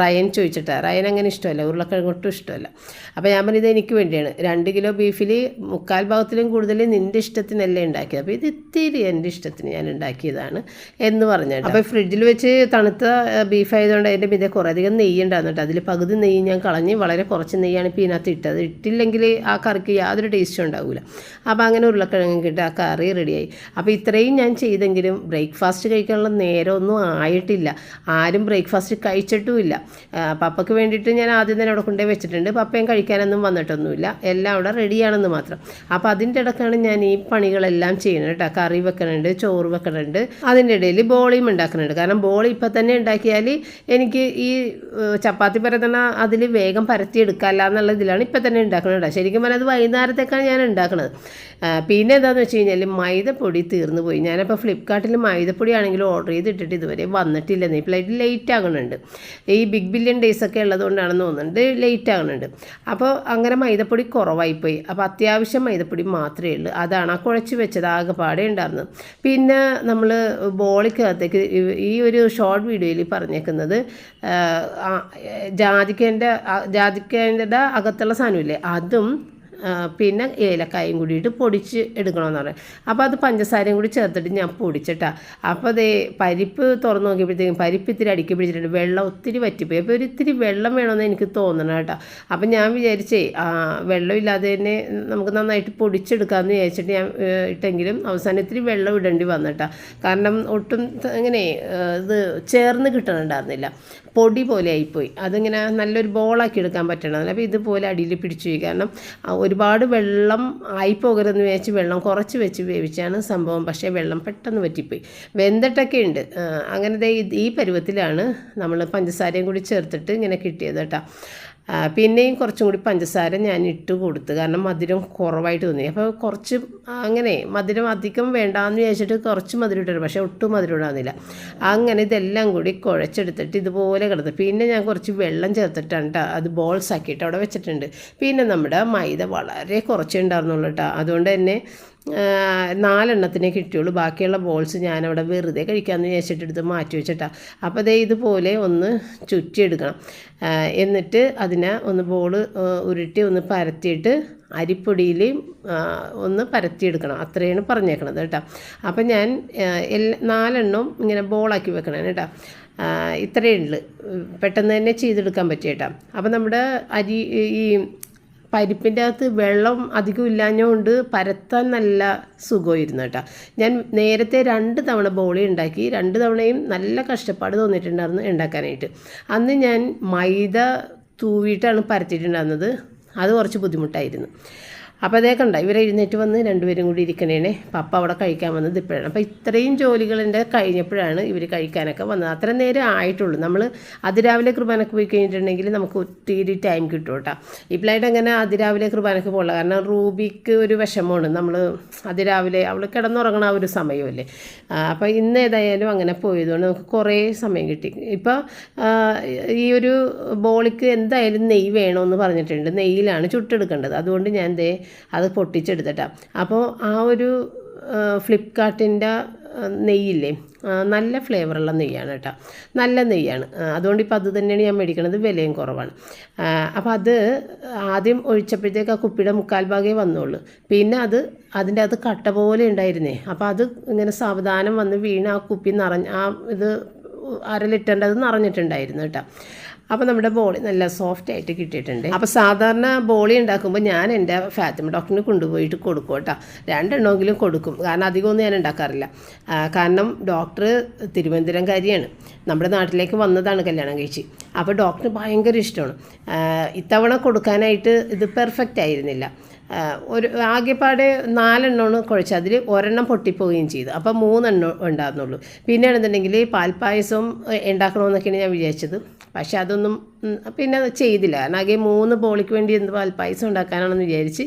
റയൻ ചോദിച്ചിട്ടാണ് റയൻ അങ്ങനെ ഇഷ്ടമല്ല. ഉരുളക്കിഴങ്ങ് ഒട്ടും ഇഷ്ടമല്ല. അപ്പോൾ ഞാൻ പറഞ്ഞത് എനിക്ക് വേണ്ടിയാണ്. രണ്ട് കിലോ ബീഫിൽ മുക്കാൽ ഭാഗത്തിലും കൂടുതൽ നിന്റെ ഇഷ്ടത്തിനല്ലേ ഉണ്ടാക്കിയത്. അപ്പോൾ ഇത് ഇത്തിരി എന്റെ ഇഷ്ടത്തിന് ഞാൻ ഉണ്ടാക്കിയതാണ് എന്ന് പറഞ്ഞിട്ട് അപ്പോൾ ഫ്രിഡ്ജിൽ വെച്ച് തണുത്ത ബീഫ് ആയതുകൊണ്ട് അതിന്റെ മീതെ കുറേ അധികം നെയ്യ് ഉണ്ടാകുന്നുണ്ട് അതിൽ പകുതി നെയ്യ് ഞാൻ കളഞ്ഞ് വളരെ കുറച്ച് നെയ്യാണ് ഇപ്പോൾ ഇതിനകത്ത് ഇട്ടത്. ഇട്ടില്ലെങ്കിൽ ആ കറിക്ക് യാതൊരു ടേസ്റ്റും ഉണ്ടാവില്ല അപ്പോൾ അങ്ങനെ ഉരുളക്കിഴങ്ങ് കിട്ടുക ആ കറി റെഡിയായി. അപ്പോൾ ഇത്രയും ഞാൻ ചെയ്തെങ്കിലും ബ്രേക്ക്ഫാസ്റ്റ് കഴിക്കാനുള്ള നേരമൊന്നും ആയിട്ടില്ല. ആരും ബ്രേക്ക്ഫാസ്റ്റ് കഴിച്ചിട്ടുമില്ല. പപ്പയ്ക്ക് വേണ്ടിയിട്ട് ഞാൻ ആദ്യം തന്നെ അവിടെ കൊണ്ടുപോയി വെച്ചിട്ടുണ്ട്. പപ്പയും കഴിക്കാനൊന്നും വന്നിട്ടൊന്നുമില്ല. എല്ലാം അവിടെ റെഡിയാണെന്ന് മാത്രം. അപ്പോൾ അതിന്റെ ഇടക്കാണ് ഞാൻ ഈ പണികളെല്ലാം ചെയ്യുന്നത് കേട്ടോ. കറി വെക്കണുണ്ട് ചോറ് വെക്കണുണ്ട്. അതിന്റെ ഇടയിൽ ബോളിയും ഉണ്ടാക്കുന്നുണ്ട് കാരണം ബോളി ഇപ്പം തന്നെ ഉണ്ടാക്കിയാൽ എനിക്ക് ഈ ചപ്പാത്തി പരത്തണ അതിൽ വേഗം പരത്തിയെടുക്കാമല്ല എന്നുള്ള ഇതിലാണ് ഇപ്പം തന്നെ ഉണ്ടാക്കുന്നത് ശരിക്കും പറഞ്ഞാൽ അത് വൈകുന്നേരത്തേക്കാണ് ഞാൻ ഉണ്ടാക്കുന്നത് പിന്നെ എന്താണെന്ന് വെച്ച് കഴിഞ്ഞാൽ മൈദപ്പൊടി തീർന്നു പോയി. ഞാനപ്പോൾ ഫ്ലിപ്കാർട്ടിൽ മൈദപ്പൊടി ആണെങ്കിലും ഓർഡർ ചെയ്തിട്ടിട്ട് ഇതുവരെ വന്നിട്ടില്ല. വന്നിട്ടില്ലെന്ന് പ്ലേറ്റ് ലേറ്റ് ആകുന്നുണ്ട് ഈ ബിഗ് ബില്യൺ ഡേയ്സ് ഒക്കെ ഉള്ളതുകൊണ്ടാണെന്ന് തോന്നുന്നുണ്ട് ലേറ്റ് ആകുന്നുണ്ട് അപ്പോൾ അങ്ങനെ മൈദപ്പൊടി കുറവായിപ്പോയി. അപ്പോൾ അത്യാവശ്യം മൈദപ്പൊടി മാത്രമേ ഉള്ളൂ. അതാണ് ആ കുഴച്ച് വെച്ചത് ആകെപ്പാടെ ഉണ്ടായിരുന്നത് പിന്നെ നമ്മൾ ബോളിക്കകത്തേക്ക് ഈ- ഒരു ഷോർട്ട് വീഡിയോയിൽ പറഞ്ഞേക്കുന്നത് ജാതിക്കേന്റെ ജാതിക്കേന്റെ അകത്തുള്ള സാധനമില്ലേ അതും പിന്നെ ഏലക്കായും കൂടിയിട്ട് പൊടിച്ച് എടുക്കണമെന്ന് പറയും അപ്പോൾ അത് പഞ്ചസാരയും കൂടി ചേർത്തിട്ട് ഞാൻ പൊടിച്ചിട്ടാ. അപ്പോൾ അതേ പരിപ്പ് തുറന്ന് നോക്കിയപ്പോഴത്തേക്കും പരിപ്പ് ഇത്തിരി അടുക്കി പിടിച്ചിട്ടുണ്ട്. വെള്ളം ഒത്തിരി വറ്റിപ്പോയി. അപ്പോൾ ഒരു ഇത്തിരി വെള്ളം വേണമെന്ന് എനിക്ക് തോന്നണം കേട്ടോ. അപ്പം ഞാൻ വിചാരിച്ചേ വെള്ളമില്ലാതെ തന്നെ നമുക്ക് നന്നായിട്ട് പൊടിച്ചെടുക്കാമെന്ന് വിചാരിച്ചിട്ട് ഞാൻ ഇട്ടെങ്കിലും അവസാനം ഇത്തിരി വെള്ളം ഇടേണ്ടി വന്നിട്ടാ. കാരണം ഒട്ടും ഇങ്ങനെ ഇത് ചേർന്ന് കിട്ടണുണ്ടായിരുന്നില്ല. പൊടി പോലെ ആയിപ്പോയി. അതിങ്ങനെ നല്ലൊരു ബോളാക്കി എടുക്കാൻ പറ്റണമെന്നില്ല അപ്പോൾ ഇതുപോലെ അടിയിൽ പിടിച്ചു പോയി കാരണം ഒരുപാട് വെള്ളം ആയി ആയിപ്പോകരുതെന്ന് വിചാരിച്ച് വെള്ളം കുറച്ച് വെച്ച് വേവിച്ചാണ് സംഭവം. പക്ഷേ വെള്ളം പെട്ടെന്ന് വറ്റിപ്പോയി. വെന്തിട്ടൊക്കെ ഉണ്ട്. അങ്ങനത്തെ ഈ പരുവത്തിലാണ് നമ്മൾ പഞ്ചസാരയും കൂടി ചേർത്തിട്ട് ഇങ്ങനെ കിട്ടിയത് കേട്ടോ. പിന്നെയും കുറച്ചും കൂടി പഞ്ചസാര ഞാൻ ഇട്ട് കൊടുത്തു കാരണം മധുരം കുറവായിട്ട് തോന്നി. അപ്പോൾ കുറച്ച് അങ്ങനെ മധുരം അധികം വേണ്ടാന്ന് വിചാരിച്ചിട്ട് കുറച്ച് മധുരം ഇട്ടു പക്ഷേ ഒട്ടും മധുരം ഇടാന്നില്ല അങ്ങനെ ഇതെല്ലാം കൂടി കുഴച്ചെടുത്തിട്ട് ഇതുപോലെ കിടന്നു. പിന്നെ ഞാൻ കുറച്ച് വെള്ളം ചേർത്തിട്ടാണ് കേട്ടോ അത് ബോൾസ് ആക്കിയിട്ട് അവിടെ വെച്ചിട്ടുണ്ട്. പിന്നെ നമ്മുടെ മൈദ വളരെ കുറച്ചേ ഉണ്ടായിരുന്നുള്ളൂ കേട്ടോ അതുകൊണ്ട് തന്നെ നാലെണ്ണത്തിനെ കിട്ടിയുള്ളൂ. ബാക്കിയുള്ള ബോൾസ് ഞാനവിടെ വെറുതെ കഴിക്കാമെന്ന് വിചാരിച്ചിട്ടെടുത്ത് മാറ്റി വെച്ചിട്ടാണ് അപ്പോൾ ദേ ഇതുപോലെ ഒന്ന് ചുറ്റിയെടുക്കണം. എന്നിട്ട് അതിനെ ഒന്ന് ബോൾ ഉരുട്ടി ഒന്ന് പരത്തിയിട്ട് അരിപ്പൊടിയിൽ ഒന്ന് പരത്തിയെടുക്കണം. അത്രയാണ് പറഞ്ഞേക്കണത് കേട്ടോ. അപ്പം ഞാൻ എല്ലാ നാലെണ്ണവും ഇങ്ങനെ ബോളാക്കി വെക്കണം കേട്ടോ. ഇത്രയേ ഉള്ളൂ. പെട്ടെന്ന് തന്നെ ചെയ്തെടുക്കാൻ പറ്റിയ അപ്പം നമ്മുടെ അരി ഈ പരിപ്പിന്റെ അകത്ത് വെള്ളം അധികം ഇല്ലാഞ്ഞുകൊണ്ട് പരത്താൻ നല്ല സുഖമായിരുന്നു കേട്ടോ. ഞാൻ നേരത്തെ രണ്ട് തവണ ബോളി ഉണ്ടാക്കി രണ്ട് തവണയും നല്ല കഷ്ടപ്പാട് തോന്നിയിട്ടുണ്ടായിരുന്നു ഉണ്ടാക്കാനായിട്ട്. അന്ന് ഞാൻ മൈദ തൂവിയിട്ടാണ് പരത്തിയിട്ടുണ്ടായിരുന്നത്. അത് കുറച്ച് ബുദ്ധിമുട്ടായിരുന്നു. അപ്പോൾ അതേ കണ്ട? ഇവരെ എഴുന്നേറ്റ് വന്ന് രണ്ടുപേരും കൂടി ഇരിക്കണേനെ പപ്പ അവിടെ കഴിക്കാൻ വന്നത് ഇപ്പോഴാണ്. അപ്പോൾ ഇത്രയും ജോലികളുടെ കഴിഞ്ഞപ്പോഴാണ് ഇവർ കഴിക്കാനൊക്കെ വന്നത്. അത്ര നേരം ആയിട്ടുള്ളൂ. നമ്മൾ അതിരാവിലെ കുർബാനക്ക് പോയി കഴിഞ്ഞിട്ടുണ്ടെങ്കിൽ നമുക്ക് ഒത്തിരി ടൈം കിട്ടും കേട്ടോ. ഇപ്പോഴായിട്ട് അങ്ങനെ അതിരാവിലെ കുർബാനക്ക് പോകില്ല കാരണം റൂബിക്ക് ഒരു വിഷമമാണ്. നമ്മൾ അതിരാവിലെ അവൾ കിടന്നുറങ്ങണ ഒരു സമയമല്ലേ. അപ്പോൾ ഇന്ന് ഏതായാലും അങ്ങനെ പോയതുകൊണ്ട് നമുക്ക് കുറേ സമയം കിട്ടി. ഇപ്പോൾ ഈ ഒരു ബോളിക്ക് എന്തായാലും നെയ്യ് വേണമെന്ന് പറഞ്ഞിട്ടുണ്ട്. നെയ്യിലാണ് ചുട്ടെടുക്കേണ്ടത്. അതുകൊണ്ട് ഞാൻ ദേ അത് പൊട്ടിച്ചെടുത്തിട്ടാ. അപ്പോൾ ആ ഒരു ഫ്ലിപ്കാർട്ടിന്റെ നെയ്യില്ലേ നല്ല ഫ്ലേവറുള്ള നെയ്യാണ് കേട്ടോ. നല്ല നെയ്യാണ്. അതുകൊണ്ട് ഇപ്പോൾ അത് തന്നെയാണ് ഞാൻ മേടിക്കണത്. വിലയും കുറവാണ്. അപ്പോൾ അത് ആദ്യം ഒഴിച്ചപ്പോഴത്തേക്ക് ആ കുപ്പിയുടെ മുക്കാൽ ഭാഗേ വന്നുള്ളൂ. പിന്നെ അത് അതിന്റെ അത് കട്ട പോലെ ഉണ്ടായിരുന്നേ. അപ്പോൾ അത് ഇങ്ങനെ സാവധാനം വന്ന് വീണ് ആ കുപ്പി നിറഞ്ഞ് ആ ഇത് അര ലിറ്ററിന്റെ അത് നിറഞ്ഞിട്ടുണ്ടായിരുന്നു കേട്ടോ. അപ്പോൾ നമ്മുടെ ബോളി നല്ല സോഫ്റ്റ് ആയിട്ട് കിട്ടിയിട്ടുണ്ട്. അപ്പോൾ സാധാരണ ബോളി ഉണ്ടാക്കുമ്പോൾ ഞാൻ എന്റെ ഫാത്തിമ ഡോക്ടറിന് കൊണ്ടുപോയിട്ട് കൊടുക്കും കേട്ടോ. രണ്ടെണ്ണമെങ്കിലും കൊടുക്കും. കാരണം അധികമൊന്നും ഞാൻ ഉണ്ടാക്കാറില്ല. കാരണം ഡോക്ടർ തിരുവനന്തപുരംകാരിയാണ്. നമ്മുടെ നാട്ടിലേക്ക് വന്നതാണ് കല്യാണം കഴിച്ച്. അപ്പോൾ ഡോക്ടറിന് ഭയങ്കര ഇഷ്ടമാണ്. ഇത്തവണ കൊടുക്കാനായിട്ട് ഇത് പെർഫെക്റ്റ് ആയിരുന്നില്ല. ഒരു ആകെപ്പാടെ നാലെണ്ണമാണ് കുഴച്ചത് അതിൽ ഒരെണ്ണം പൊട്ടിപ്പോവുകയും ചെയ്തു. അപ്പോൾ മൂന്നെണ്ണം ഉണ്ടാകുന്നുള്ളൂ പിന്നെയാണെന്നുണ്ടെങ്കിൽ പാൽപ്പായസം ഉണ്ടാക്കണമെന്നൊക്കെയാണ് ഞാൻ വിചാരിച്ചത്. പക്ഷെ അതൊന്നും പിന്നെ അത് ചെയ്തില്ല. കാരണം ആകെ മൂന്ന് ബോളിക്ക് വേണ്ടി എന്ത് പാൽപ്പായസം ഉണ്ടാക്കാനാണെന്ന് വിചാരിച്ച്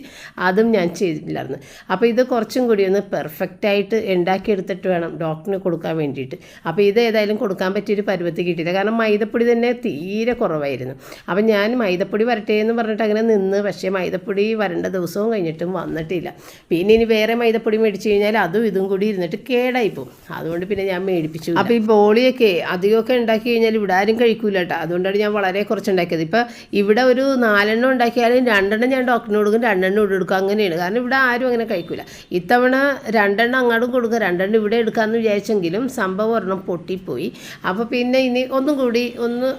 അതും ഞാൻ ചെയ്തില്ലായിരുന്നു അപ്പോൾ ഇത് കുറച്ചും കൂടി ഒന്ന് പെർഫെക്റ്റായിട്ട് ഉണ്ടാക്കിയെടുത്തിട്ട് വേണം ഡോക്ടറിന് കൊടുക്കാൻ വേണ്ടിയിട്ട്. അപ്പോൾ ഇത് ഏതായാലും കൊടുക്കാൻ പറ്റിയൊരു പരുവത്തിൽ കിട്ടിയില്ല. കാരണം മൈദപ്പൊടി തന്നെ തീരെ കുറവായിരുന്നു. അപ്പം ഞാൻ മൈദപ്പൊടി വരട്ടെ എന്ന് പറഞ്ഞിട്ട് അങ്ങനെ നിന്ന് പക്ഷേ മൈദപ്പൊടി വരേണ്ട ദിവസവും കഴിഞ്ഞിട്ടും വന്നിട്ടില്ല. പിന്നെ ഇനി വേറെ മൈദപ്പൊടി മേടിച്ച് കഴിഞ്ഞാൽ അതും ഇതും കൂടി ഇരുന്നിട്ട് കേടായി പോകും. അതുകൊണ്ട് പിന്നെ ഞാൻ മേടിപ്പിച്ചു അപ്പോൾ ഈ ബോളിയൊക്കെ അധികമൊക്കെ ഉണ്ടാക്കി കഴിഞ്ഞാൽ ഇവിടെ ആരും കഴിക്കൂല കേട്ടോ. അതുകൊണ്ടാണ് ഞാൻ വളരെ കുറച്ച് ഉണ്ടാക്കിയത് ഇപ്പോൾ ഇവിടെ ഒരു നാലെണ്ണം ഉണ്ടാക്കിയാലും രണ്ടെണ്ണം ഞാൻ ഡോക്ടറിന് കൊടുക്കും രണ്ടെണ്ണം ഇവിടെ എടുക്കും. അങ്ങനെയാണ്. കാരണം ഇവിടെ ആരും അങ്ങനെ കഴിക്കില്ല ഇത്തവണ രണ്ടെണ്ണം അങ്ങോട്ടും കൊടുക്കുക രണ്ടെണ്ണം ഇവിടെ എടുക്കാമെന്ന് വിചാരിച്ചെങ്കിലും സംഭവം ഒരെണ്ണം പൊട്ടിപ്പോയി. അപ്പോൾ പിന്നെ ഇനി ഒന്നും കൂടി ഒന്ന്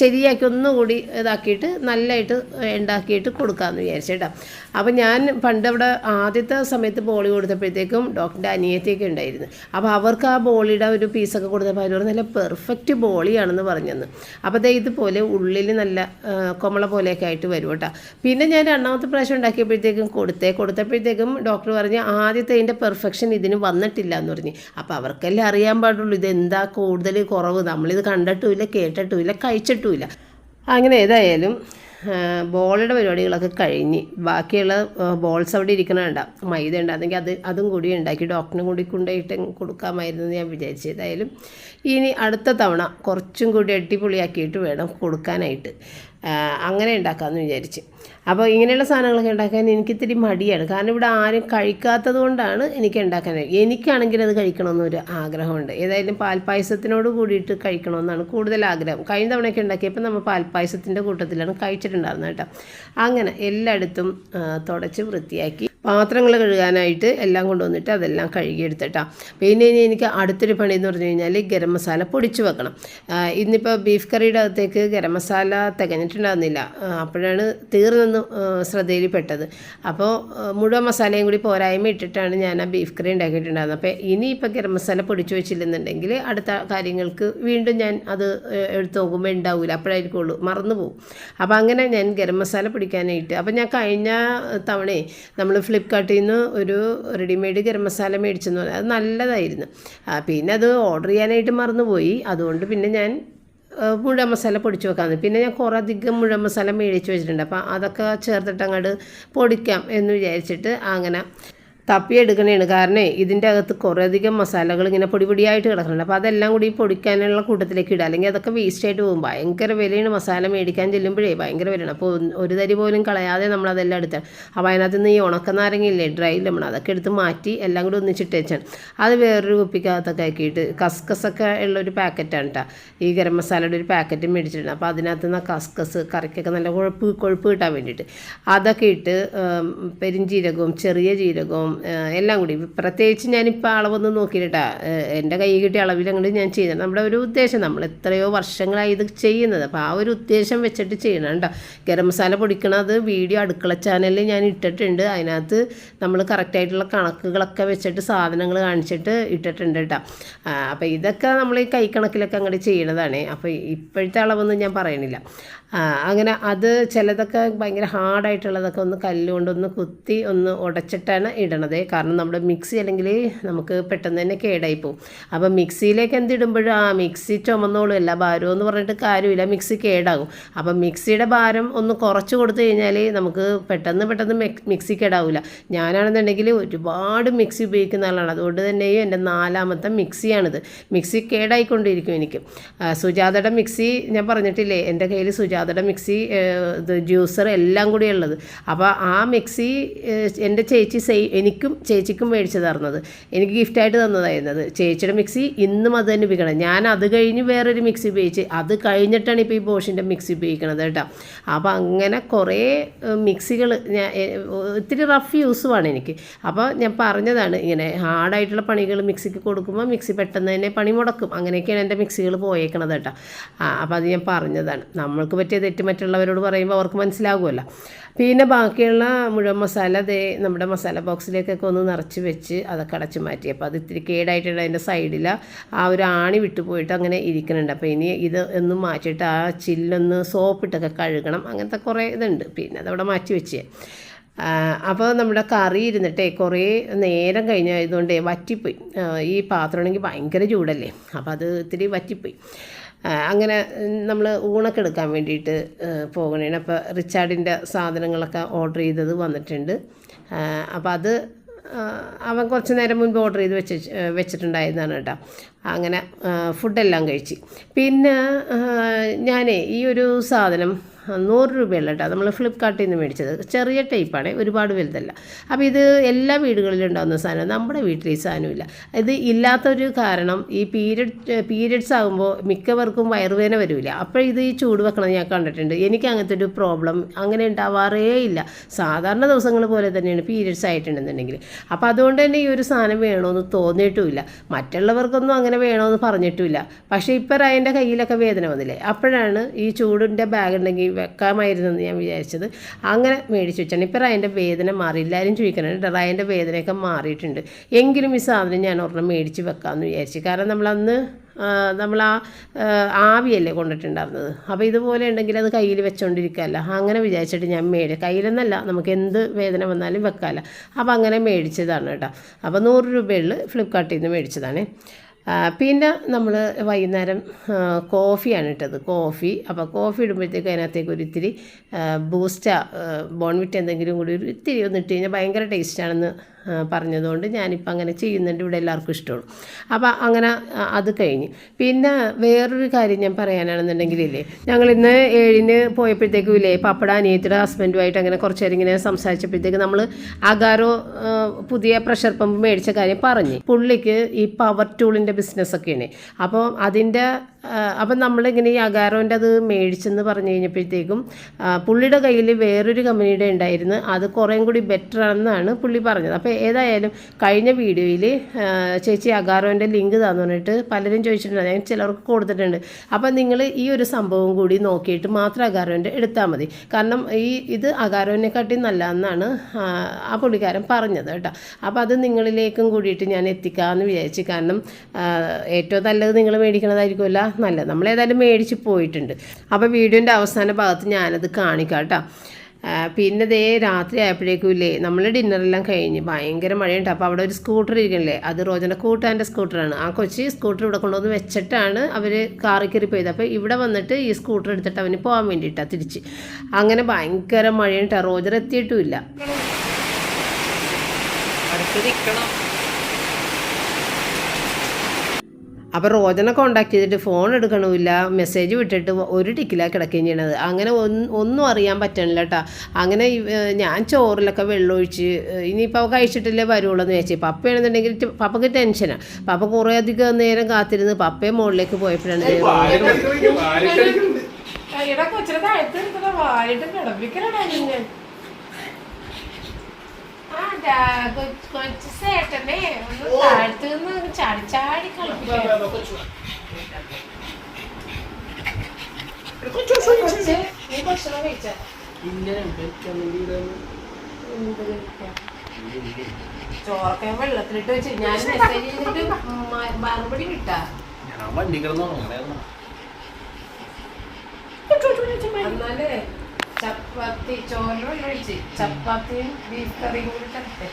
ശരിയാക്കി ഒന്നും കൂടി ഇതാക്കിയിട്ട് നല്ലതായിട്ട് ഉണ്ടാക്കിയിട്ട് കൊടുക്കാമെന്ന് വിചാരിച്ചേട്ടാ അപ്പോൾ ഞാൻ പണ്ട് അവിടെ ആദ്യത്തെ സമയത്ത് ബോളി കൊടുത്തപ്പോഴത്തേക്കും ഡോക്ടറിന്റെ അനിയത്തിയൊക്കെ ഉണ്ടായിരുന്നു. അപ്പോൾ അവർക്ക് ആ ബോളിയുടെ ഒരു പീസൊക്കെ കൊടുത്തപ്പോൾ അവർ നല്ല പെർഫെക്റ്റ് ബോളിയാണെന്ന് പറഞ്ഞെന്ന്. അപ്പോൾ അതേ ഇതുപോലെ ഉള്ളിൽ നല്ല കൊമള പോലെയൊക്കെ ആയിട്ട് വരും കേട്ടോ. പിന്നെ ഞാൻ രണ്ടാമത്തെ പ്രാവശ്യം ഉണ്ടാക്കിയപ്പോഴത്തേക്കും കൊടുത്തേ കൊടുത്തപ്പോഴത്തേക്കും ഡോക്ടർ പറഞ്ഞു ആദ്യത്തെ അതിന്റെ പെർഫെക്ഷൻ ഇതിന് വന്നിട്ടില്ല എന്ന് പറഞ്ഞു. അപ്പോൾ അവർക്കെല്ലാം അറിയാൻ പാടുള്ളൂ ഇതെന്താ കൂടുതൽ കുറവ്. നമ്മളിത് കണ്ടിട്ടുമില്ല കേട്ടിട്ടുമില്ല കഴിച്ചിട്ടുമില്ല. അങ്ങനെ ഏതായാലും ബോളുടെ പരിപാടികളൊക്കെ കഴിഞ്ഞ്. ബാക്കിയുള്ള ബോൾസ് അവിടെ ഇരിക്കണണ്ട. മൈദ ഉണ്ടായിരുന്നെങ്കിൽ അത് അതും കൂടി ഉണ്ടാക്കി. ഡോക്ടറിനും കൂടി കൊണ്ടുപോയിട്ട് കൊടുക്കാമായിരുന്നു എന്ന് ഞാൻ വിചാരിച്ചു ഏതായാലും ഇനി അടുത്ത തവണ കുറച്ചും കൂടി അടിപൊളിയാക്കിയിട്ട് വേണം കൊടുക്കാനായിട്ട്. അങ്ങനെ ഉണ്ടാക്കാമെന്ന് വിചാരിച്ച്. അപ്പോൾ ഇങ്ങനെയുള്ള സാധനങ്ങളൊക്കെ ഉണ്ടാക്കാൻ എനിക്ക് ഇത്തിരി മടിയാണ്. കാരണം ഇവിടെ ആരും കഴിക്കാത്തത് കൊണ്ടാണ് എനിക്ക് ഉണ്ടാക്കാൻ എനിക്കാണെങ്കിൽ അത് കഴിക്കണമെന്നൊരു ആഗ്രഹമുണ്ട്. ഏതായാലും പാൽപ്പായസത്തിനോട് കൂടിയിട്ട് കഴിക്കണമെന്നാണ് കൂടുതൽ ആഗ്രഹം. കഴിഞ്ഞ തവണയൊക്കെ ഉണ്ടാക്കിയപ്പോൾ നമ്മൾ പാൽപ്പായസത്തിന്റെ കൂട്ടത്തിലാണ് കഴിച്ചിട്ടുണ്ടായിരുന്നത് കേട്ടോ. അങ്ങനെ എല്ലായിടത്തും തുടച്ച് വൃത്തിയാക്കി പാത്രങ്ങൾ കഴുകാനായിട്ട് എല്ലാം കൊണ്ടുവന്നിട്ട് അതെല്ലാം കഴുകിയെടുത്തിട്ടാ. പിന്നെ ഇനി എനിക്ക് അടുത്തൊരു പണി എന്ന് പറഞ്ഞു കഴിഞ്ഞാൽ ഗരം മസാല പൊടിച്ച് വെക്കണം. ഇന്നിപ്പോൾ ബീഫ് കറിയുടെ അകത്തേക്ക് ഗരം മസാല തികഞ്ഞിട്ടുണ്ടാകുന്നില്ല അപ്പോഴാണ് തീർന്നെന്ന് ശ്രദ്ധയിൽപ്പെട്ടത്. ശ്രദ്ധയിൽ പെട്ടത് അപ്പോൾ മുഴുവൻ മസാലയും കൂടി പോരായ്മ ഇട്ടിട്ടാണ് ഞാൻ ആ ബീഫ് കറി ഉണ്ടാക്കിയിട്ടുണ്ടായിരുന്നത്. അപ്പോൾ ഇനിയിപ്പോൾ ഗരം മസാല പൊടിച്ച് വെച്ചില്ലെന്നുണ്ടെങ്കിൽ അടുത്ത കാര്യങ്ങൾക്ക് വീണ്ടും ഞാൻ അത് എടുത്ത് നോക്കുമ്പോൾ ഉണ്ടാവില്ല അപ്പോഴായിരിക്കുള്ളൂ മറന്നു പോകും അപ്പോൾ അങ്ങനെ ഞാൻ ഗരം മസാല പൊടിക്കാനായിട്ട് അപ്പോൾ ഞാൻ കഴിഞ്ഞ തവണ നമ്മൾ ഫ്ലിപ്കാർട്ടിൽ നിന്ന് ഒരു റെഡിമെയ്ഡ് ഗരം മസാല മേടിച്ചെന്ന് പറഞ്ഞാൽ അത് നല്ലതായിരുന്നു. പിന്നെ അത് ഓർഡർ ചെയ്യാനായിട്ട് മറന്നുപോയി. അതുകൊണ്ട് പിന്നെ ഞാൻ മുഴ മസാല പൊടിച്ച് വെക്കാമെന്ന് പിന്നെ ഞാൻ കുറേ അധികം മുഴുവൻ മസാല മേടിച്ച് വെച്ചിട്ടുണ്ട്. അപ്പോൾ അതൊക്കെ ചേർത്തിട്ട് അങ്ങോട്ട് പൊടിക്കാം എന്ന് വിചാരിച്ചിട്ട് അങ്ങനെ തപ്പിയെടുക്കണേണ്. കാരണം ഇതിന്റെ അകത്ത് കുറേയധികം മസാലകൾ ഇങ്ങനെ പൊടി പൊടിയായിട്ട് കിടക്കുന്നുണ്ട് അപ്പോൾ അതെല്ലാം കൂടി പൊടിക്കാനുള്ള കൂട്ടത്തിലേക്ക് ഇടുക അല്ലെങ്കിൽ അതൊക്കെ വേസ്റ്റ് ആയിട്ട് പോകും. ഭയങ്കര വിലയാണ് മസാല മേടിക്കാൻ ചെല്ലുമ്പോഴേ ഭയങ്കര വിലയാണ്. അപ്പോൾ ഒരു തരി പോലും കളയാതെ നമ്മൾ അതെല്ലാം എടുത്താണ് അപ്പോൾ അതിനകത്ത് നിന്ന് ഈ ഉണക്ക നാരങ്ങയില്ലേ ഡ്രൈ ലെമൺ അതൊക്കെ എടുത്ത് മാറ്റി എല്ലാം കൂടി ഒന്നിച്ചിട്ട് വെച്ചാണ്. അത് വേറൊരു കുപ്പിക്കകത്തൊക്കെ ആക്കിയിട്ട് കസ്കസൊക്കെ ഉള്ളൊരു പാക്കറ്റാണ് കേട്ടോ ഈ ഗരം മസാലയുടെ ഒരു പാക്കറ്റ് മേടിച്ചിട്ടുണ്ട്. അപ്പോൾ അതിനകത്ത് നിന്ന് കസ്കസ് കറിക്കൊക്കെ നല്ല കുഴപ്പ് കൊഴുപ്പ് കിട്ടാൻ വേണ്ടിയിട്ട്. അതൊക്കെ ഇട്ട് പെരിഞ്ചീരകവും ചെറിയ ജീരകവും എല്ലാം കൂടി. പ്രത്യേകിച്ച് ഞാനിപ്പോൾ അളവൊന്നും നോക്കിയിട്ടാ എന്റെ കൈ കിട്ടിയ അളവിൽ അങ്ങോട്ട് ഞാൻ ചെയ്യുന്നത്. നമ്മുടെ ഒരു ഉദ്ദേശം നമ്മൾ എത്രയോ വർഷങ്ങളായി ഇത് ചെയ്യുന്നത്. അപ്പോൾ ആ ഒരു ഉദ്ദേശം വെച്ചിട്ട് ചെയ്യണം കേട്ടോ. ഗരം മസാല പൊടിക്കണത് വീഡിയോ അടുക്കള ചാനലിൽ ഞാൻ ഇട്ടിട്ടുണ്ട്. അതിനകത്ത് നമ്മൾ കറക്റ്റായിട്ടുള്ള കണക്കുകളൊക്കെ വെച്ചിട്ട് സാധനങ്ങൾ കാണിച്ചിട്ട് ഇട്ടിട്ടുണ്ട് കേട്ടോ. അപ്പോൾ ഇതൊക്കെ നമ്മൾ ഈ കൈക്കണക്കിലൊക്കെ അങ്ങോട്ട് ചെയ്യണതാണ്. അപ്പോൾ ഇപ്പോഴത്തെ അളവൊന്നും ഞാൻ പറയണില്ല. അങ്ങനെ അത് ചിലതൊക്കെ ഭയങ്കര ഹാർഡായിട്ടുള്ളതൊക്കെ ഒന്ന് കല്ലുകൊണ്ട് ഒന്ന് കുത്തി ഒന്ന് ഉടച്ചിട്ടാണ് ഇടണത്. കാരണം നമ്മുടെ മിക്സി അല്ലെങ്കിൽ നമുക്ക് പെട്ടെന്ന് തന്നെ കേടായി പോകും അപ്പോൾ മിക്സിയിലേക്ക് എന്തിടുമ്പോഴും ആ മിക്സി ചുമന്നോളും അല്ല ഭാരം എന്ന് പറഞ്ഞിട്ട് കാര്യമില്ല മിക്സി കേടാകും. അപ്പം മിക്സിയുടെ ഭാരം ഒന്ന് കുറച്ച് കൊടുത്തു കഴിഞ്ഞാൽ നമുക്ക് പെട്ടെന്ന് പെട്ടെന്ന് മിക്- മിക്സി കേടാവില്ല ഞാനാണെന്നുണ്ടെങ്കിൽ ഒരുപാട് മിക്സി ഉപയോഗിക്കുന്ന ആളാണ്. അതുകൊണ്ട് തന്നെയും എന്റെ നാലാമത്തെ മിക്സിയാണിത്. മിക്സി കേടായിക്കൊണ്ടിരിക്കും എനിക്ക്. സുജാതയുടെ മിക്സി ഞാൻ പറഞ്ഞിട്ടില്ലേ എന്റെ കയ്യിൽ സുജാതയുടെ മിക്സി ഇത് ജ്യൂസർ എല്ലാം കൂടി ഉള്ളത്. അപ്പോൾ ആ മിക്സി എന്റെ ചേച്ചി സെയ് എനിക്കും ചേച്ചിക്കും മേടിച്ച് തരുന്നത് എനിക്ക് ഗിഫ്റ്റായിട്ട് തന്നതായിരുന്നത്. ചേച്ചിയുടെ മിക്സി ഇന്നും അത് തന്നെ ഉപയോഗിക്കണം. ഞാൻ അത് കഴിഞ്ഞ് വേറൊരു മിക്സി ഉപയോഗിച്ച് അത് കഴിഞ്ഞിട്ടാണ് ഇപ്പോൾ ഈ ബോഷിന്റെ മിക്സി ഉപയോഗിക്കണത് കേട്ടോ. അപ്പോൾ അങ്ങനെ കുറേ മിക്സികൾ ഞാൻ ഒത്തിരി റഫ് യൂസുമാണ് എനിക്ക്. അപ്പോൾ ഞാൻ പറഞ്ഞതാണ് ഇങ്ങനെ ഹാർഡായിട്ടുള്ള പണികൾ മിക്സിക്ക് കൊടുക്കുമ്പോൾ മിക്സി പെട്ടെന്ന് തന്നെ പണി മുടക്കും. അങ്ങനെയൊക്കെയാണ് എന്റെ മിക്സികൾ പോയേക്കണത് കേട്ടോ. അപ്പോൾ അത് ഞാൻ പറഞ്ഞതാണ്. നമ്മൾക്ക് പറ്റിയ തെറ്റ് മറ്റുള്ളവരോട് പറയുമ്പോൾ അവർക്ക് മനസ്സിലാകുമല്ലോ. പിന്നെ ബാക്കിയുള്ള മുഴുവൻ മസാല ദേ നമ്മുടെ മസാല ബോക്സിലേക്കൊക്കെ ഒന്ന് നിറച്ച് വെച്ച് അതൊക്കെ അടച്ച് മാറ്റി. അപ്പോൾ അത് ഇത്തിരി കേടായിട്ടുണ്ട് അതിന്റെ സൈഡിൽ ആ ഒരു ആണി വിട്ടു പോയിട്ട് അങ്ങനെ ഇരിക്കുന്നുണ്ട്. അപ്പോൾ ഇനി ഇത് ഒന്ന് മാറ്റിയിട്ട് ആ ചില്ലൊന്ന് സോപ്പിട്ടൊക്കെ കഴുകണം. അങ്ങനത്തെ കുറേ ഇതുണ്ട്. പിന്നെ അതവിടെ മാറ്റി വെച്ച്. അപ്പോൾ നമ്മുടെ കറി ഇരുന്നിട്ടേ കുറേ നേരം കഴിഞ്ഞായതുകൊണ്ട് വറ്റിപ്പോയി. ഈ പാത്രമാണെങ്കിൽ ഭയങ്കര ചൂടല്ലേ? അപ്പോൾ അത് ഇത്തിരി വറ്റിപ്പോയി. അങ്ങനെ നമ്മൾ ഊണൊക്കെ എടുക്കാൻ വേണ്ടിയിട്ട് പോകണേണ് അപ്പോൾ റിച്ചാർഡിന്റെ സാധനങ്ങളൊക്കെ ഓർഡർ ചെയ്തത് വന്നിട്ടുണ്ട്. അപ്പോൾ അത് അവൻ കുറച്ച് നേരം മുൻപ് ഓർഡർ ചെയ്ത് വെച്ച് വെച്ചിട്ടുണ്ടായിരുന്നതാണ് കേട്ടോ. അങ്ങനെ ഫുഡെല്ലാം കഴിച്ച്. പിന്നെ ഞാൻ ഈ ഒരു സാധനം നൂറ് രൂപയല്ല കേട്ടോ നമ്മൾ ഫ്ലിപ്കാർട്ടിൽ നിന്ന് മേടിച്ചത്. ചെറിയ ടൈപ്പാണ് ഒരുപാട് വലുതല്ല. അപ്പോൾ ഇത് എല്ലാ വീടുകളിലും ഉണ്ടാകുന്ന സാധനം നമ്മുടെ വീട്ടിൽ ഈ സാധനമില്ല ഇത് ഇല്ലാത്തൊരു കാരണം ഈ പീരിയഡ് പീരിയഡ്സ് ആകുമ്പോൾ മിക്കവർക്കും വയറുവേദന വരില്ല അപ്പോൾ ഇത് ഈ ചൂട് വെക്കണം ഞാൻ കണ്ടിട്ടുണ്ട്. എനിക്ക് അങ്ങനത്തെ ഒരു പ്രോബ്ലം അങ്ങനെ ഉണ്ടാവാറേ ഇല്ല. സാധാരണ ദിവസങ്ങൾ പോലെ തന്നെയാണ് പീരിയഡ്സ് ആയിട്ടുണ്ടെന്നുണ്ടെങ്കിൽ അപ്പോൾ അതുകൊണ്ട് തന്നെ ഈ ഒരു സാധനം വേണമെന്ന് തോന്നിയിട്ടുമില്ല. മറ്റുള്ളവർക്കൊന്നും അങ്ങനെ വേണമെന്ന് പറഞ്ഞിട്ടുമില്ല. പക്ഷേ ഇപ്പോൾ റയന്റെ കയ്യിലൊക്കെ വേദന വന്നില്ലേ? അപ്പോഴാണ് ഈ ചൂടിന്റെ ബാഗ് ഉണ്ടെങ്കിൽ വെക്കാമായിരുന്നെന്ന് ഞാൻ വിചാരിച്ചത്. അങ്ങനെ മേടിച്ച് വെച്ചാണ്. ഇപ്പോൾ റയന്റെ വേദന മാറി എല്ലാവരും ചോദിക്കുന്നുണ്ട് റയന്റെ വേദനയൊക്കെ മാറിയിട്ടുണ്ട്. എങ്കിലും ഈ സാധനം ഞാൻ ഒരെണ്ണം മേടിച്ച് വെക്കാമെന്ന് വിചാരിച്ചു. കാരണം നമ്മളന്ന് നമ്മൾ ആ ആവിയല്ലേ കൊണ്ടിട്ടുണ്ടായിരുന്നത്. അപ്പോൾ ഇതുപോലെ ഉണ്ടെങ്കിൽ അത് കയ്യിൽ വെച്ചുകൊണ്ടിരിക്കുകയല്ല അങ്ങനെ വിചാരിച്ചിട്ട് ഞാൻ മേടി കയ്യിലെന്നല്ല നമുക്ക് എന്ത് വേദന വന്നാലും വെക്കാമല്ല. അപ്പോൾ അങ്ങനെ മേടിച്ചതാണ് കേട്ടോ. അപ്പോൾ നൂറ് രൂപയുള്ള ഫ്ലിപ്കാർട്ടിൽ നിന്ന് മേടിച്ചതാണ്. പിന്നെ നമ്മൾ വൈകുന്നേരം കോഫിയാണ് ഇട്ടത്. കോഫി. അപ്പോൾ കോഫി ഇടുമ്പോഴത്തേക്ക് അതിനകത്തേക്ക് ഒരു ഇത്തിരി ബൂസ്റ്റ ബോൺവിറ്റ് എന്തെങ്കിലും കൂടി ഒരു ഇത്തിരി ഒന്ന് ഇട്ട് കഴിഞ്ഞാൽ ഭയങ്കര ടേസ്റ്റാണെന്ന് പറഞ്ഞതുകൊണ്ട് ഞാനിപ്പോൾ അങ്ങനെ ചെയ്യുന്നുണ്ട്. ഇവിടെ എല്ലാവർക്കും ഇഷ്ടമാണ്. അപ്പോൾ അങ്ങനെ അത് കഴിഞ്ഞ്. പിന്നെ വേറൊരു കാര്യം ഞാൻ പറയാനാണെന്നുണ്ടെങ്കിലില്ലേ ഞങ്ങൾ ഇന്ന് ഏഴിന് പോയപ്പോഴത്തേക്കും ഇല്ലേ പപ്പട അനിയത്തിയുടെ ഹസ്ബൻഡുമായിട്ട് അങ്ങനെ കുറച്ച് നേരം ഇങ്ങനെ സംസാരിച്ചപ്പോഴത്തേക്ക് നമ്മൾ അഗാരോ പുതിയ പ്രഷർ പമ്പ് മേടിച്ച കാര്യം പറഞ്ഞു. പുള്ളിക്ക് ഈ പവർ ടൂളിന്റെ ബിസിനസ്സൊക്കെയാണ് അപ്പോൾ അതിന്റെ അപ്പം നമ്മളിങ്ങനെ ഈ അഗാരോന്റെ അത് മേടിച്ചെന്ന് പറഞ്ഞു കഴിഞ്ഞപ്പോഴത്തേക്കും പുള്ളിയുടെ കയ്യിൽ വേറൊരു കമ്പനിയുടെ ഉണ്ടായിരുന്നു. അത് കുറേം കൂടി ബെറ്റർ ആണെന്നാണ് പുള്ളി പറഞ്ഞത്. അപ്പോൾ ഏതായാലും കഴിഞ്ഞ വീഡിയോയിൽ ചേച്ചി അഗാരോന്റെ ലിങ്ക് താന്ന് പറഞ്ഞിട്ട് പലരും ചോദിച്ചിട്ടുണ്ട്. ഞാൻ ചിലർക്ക് കൊടുത്തിട്ടുണ്ട്. അപ്പം നിങ്ങൾ ഈ ഒരു സംഭവം കൂടി നോക്കിയിട്ട് മാത്രം അഗാരോന്റെ എടുത്താൽ മതി. കാരണം ഈ ഇത് അഗാരോനെക്കാട്ടി നല്ലതെന്നാണ് ആ പുള്ളിക്കാരൻ പറഞ്ഞത് കേട്ടോ. അപ്പോൾ അത് നിങ്ങളിലേക്കും കൂടിയിട്ട് ഞാൻ എത്തിക്കാമെന്ന് വിചാരിച്ചു. കാരണം ഏറ്റവും നല്ലത് നിങ്ങൾ മേടിക്കണതായിരിക്കുമല്ല. നല്ലത്. നമ്മൾ ഏതായാലും മേടിച്ച് പോയിട്ടുണ്ട്. അപ്പോൾ വീഡിയോന്റെ അവസാന ഭാഗത്ത് ഞാനത് കാണിക്കാം കേട്ടോ പിന്നെ ദേ രാത്രി ആയപ്പോഴേക്കും ഇല്ലേ നമ്മൾ ഡിന്നറെല്ലാം കഴിഞ്ഞ് ഭയങ്കര മഴയുണ്ട്. അപ്പോൾ അവിടെ ഒരു സ്കൂട്ടർ ഇരിക്കണില്ലേ അത് റോജന കൂട്ടാന്റെ സ്കൂട്ടറാണ് ആ കൊച്ചി സ്കൂട്ടർ ഇവിടെ കൊണ്ടുവന്ന് വെച്ചിട്ടാണ് അവർ കാറിൽ കയറി പോയത്. അപ്പോൾ ഇവിടെ വന്നിട്ട് ഈ സ്കൂട്ടർ എടുത്തിട്ട് അവന് പോകാൻ വേണ്ടിയിട്ടാണ് തിരിച്ച്. അങ്ങനെ ഭയങ്കര മഴയുണ്ട്. റോജർ എത്തിയിട്ടുമില്ല അടുത്ത് അപ്പോൾ റോജനെ കോണ്ടാക്ട് ചെയ്തിട്ട് ഫോൺ എടുക്കണമില്ല മെസ്സേജ് വിട്ടിട്ട് ഒരു ടിക്കിലാണ് കിടക്കുകയും ചെയ്യണത്. അങ്ങനെ ഒന്നും അറിയാൻ പറ്റണില്ല കേട്ടോ അങ്ങനെ ഞാൻ ചോറിലൊക്കെ വെള്ളമൊഴിച്ച് ഇനിയിപ്പോൾ കഴിച്ചിട്ടില്ലേ വരുള്ളൂ എന്ന് വെച്ചാൽ പപ്പയാണെന്നുണ്ടെങ്കിൽ പപ്പയ്ക്ക് ടെൻഷനാണ് പപ്പ കുറേ അധികം നേരം കാത്തിരുന്ന് പപ്പയെ മുകളിലേക്ക് പോയപ്പോഴാണ് കൊച്ചിനെ താഴത്ത് വായിട്ട് കിടപ്പിക്കലാണ് കൊച്ചു ചേട്ടനെ ഒന്ന് താഴ്ത്തു നിന്ന് ചാടി ചാടി കളിപ്പിക്കാം നീ ഭക്ഷണം കഴിച്ച? ചോറൊക്കെ വെള്ളത്തിലിട്ട് വെച്ച്. ഞാൻ മെസ്സേജ് ചെയ്തിട്ട് മറുപടി കിട്ടാ. ഞാൻ വണ്ടി കിടന്നു എന്നാലേ ചപ്പാത്തി ചോറ് ഒഴിച്ച് ചപ്പാത്തിയും ബീഫ് കറിയും കൂടി തരട്ടെ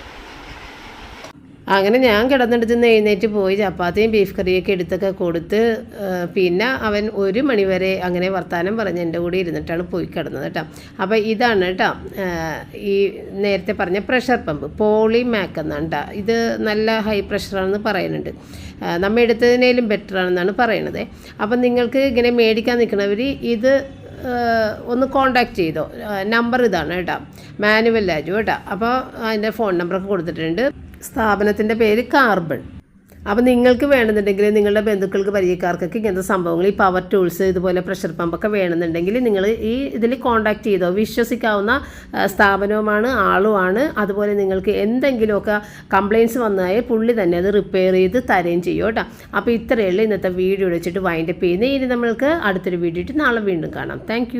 അങ്ങനെ ഞാൻ കിടന്നെടുത്ത് എഴുന്നേറ്റ് പോയി ചപ്പാത്തിയും ബീഫ് കറിയൊക്കെ എടുത്തൊക്കെ കൊടുത്ത് പിന്നെ അവൻ ഒരു മണിവരെ അങ്ങനെ വർത്തമാനം പറഞ്ഞ് എന്റെ കൂടെ ഇരുന്നിട്ടാണ് പോയി കിടന്നത് കേട്ടോ. അപ്പോൾ ഇതാണ് കേട്ടോ ഈ നേരത്തെ പറഞ്ഞ പ്രഷർ പമ്പ് പോളി മാക്ക് എന്നാണ് കേട്ടോ ഇത് നല്ല ഹൈ പ്രഷറാണെന്ന് പറയുന്നുണ്ട്. നമ്മൾ എടുത്തതിനേലും ബെറ്ററാണെന്നാണ് പറയണത്. അപ്പം നിങ്ങൾക്ക് ഇങ്ങനെ മേടിക്കാൻ നിൽക്കുന്നവർ ഇത് ഒന്ന് കോണ്ടാക്ട് ചെയ്തോ. നമ്പർ ഇതാണ് കേട്ടോ. മാനുവൽ രാജു കേട്ടോ. അപ്പോൾ അതിന്റെ ഫോൺ നമ്പറൊക്കെ കൊടുത്തിട്ടുണ്ട്. സ്ഥാപനത്തിന്റെ പേര് കാർബൺ. അപ്പോൾ നിങ്ങൾക്ക് വേണമെന്നുണ്ടെങ്കിൽ നിങ്ങളുടെ ബന്ധുക്കൾക്ക് പരിചയക്കാർക്കൊക്കെ ഇങ്ങനത്തെ സംഭവങ്ങൾ ഈ പവർ ടൂൾസ് ഇതുപോലെ പ്രഷർ പമ്പൊക്കെ വേണമെന്നുണ്ടെങ്കിൽ നിങ്ങൾ ഈ ഇതിൽ കോൺടാക്ട് ചെയ്തോ. വിശ്വസിക്കാവുന്ന സ്ഥാപനവുമാണ് ആളുമാണ്. അതുപോലെ നിങ്ങൾക്ക് എന്തെങ്കിലുമൊക്കെ കംപ്ലയിൻസ് വന്നാൽ പുള്ളി തന്നെ അത് റിപ്പയർ ചെയ്ത് തരുകയും ചെയ്യും കേട്ടോ. അപ്പോൾ ഉള്ളൂ ഇന്നത്തെ വീഡിയോ വെച്ചിട്ട് വൈൻഡപ്പ് ചെയ്യുന്നത്. ഇനി നമ്മൾക്ക് അടുത്തൊരു വീഡിയോ ഇട്ട് നാളെ വീണ്ടും കാണാം. താങ്ക്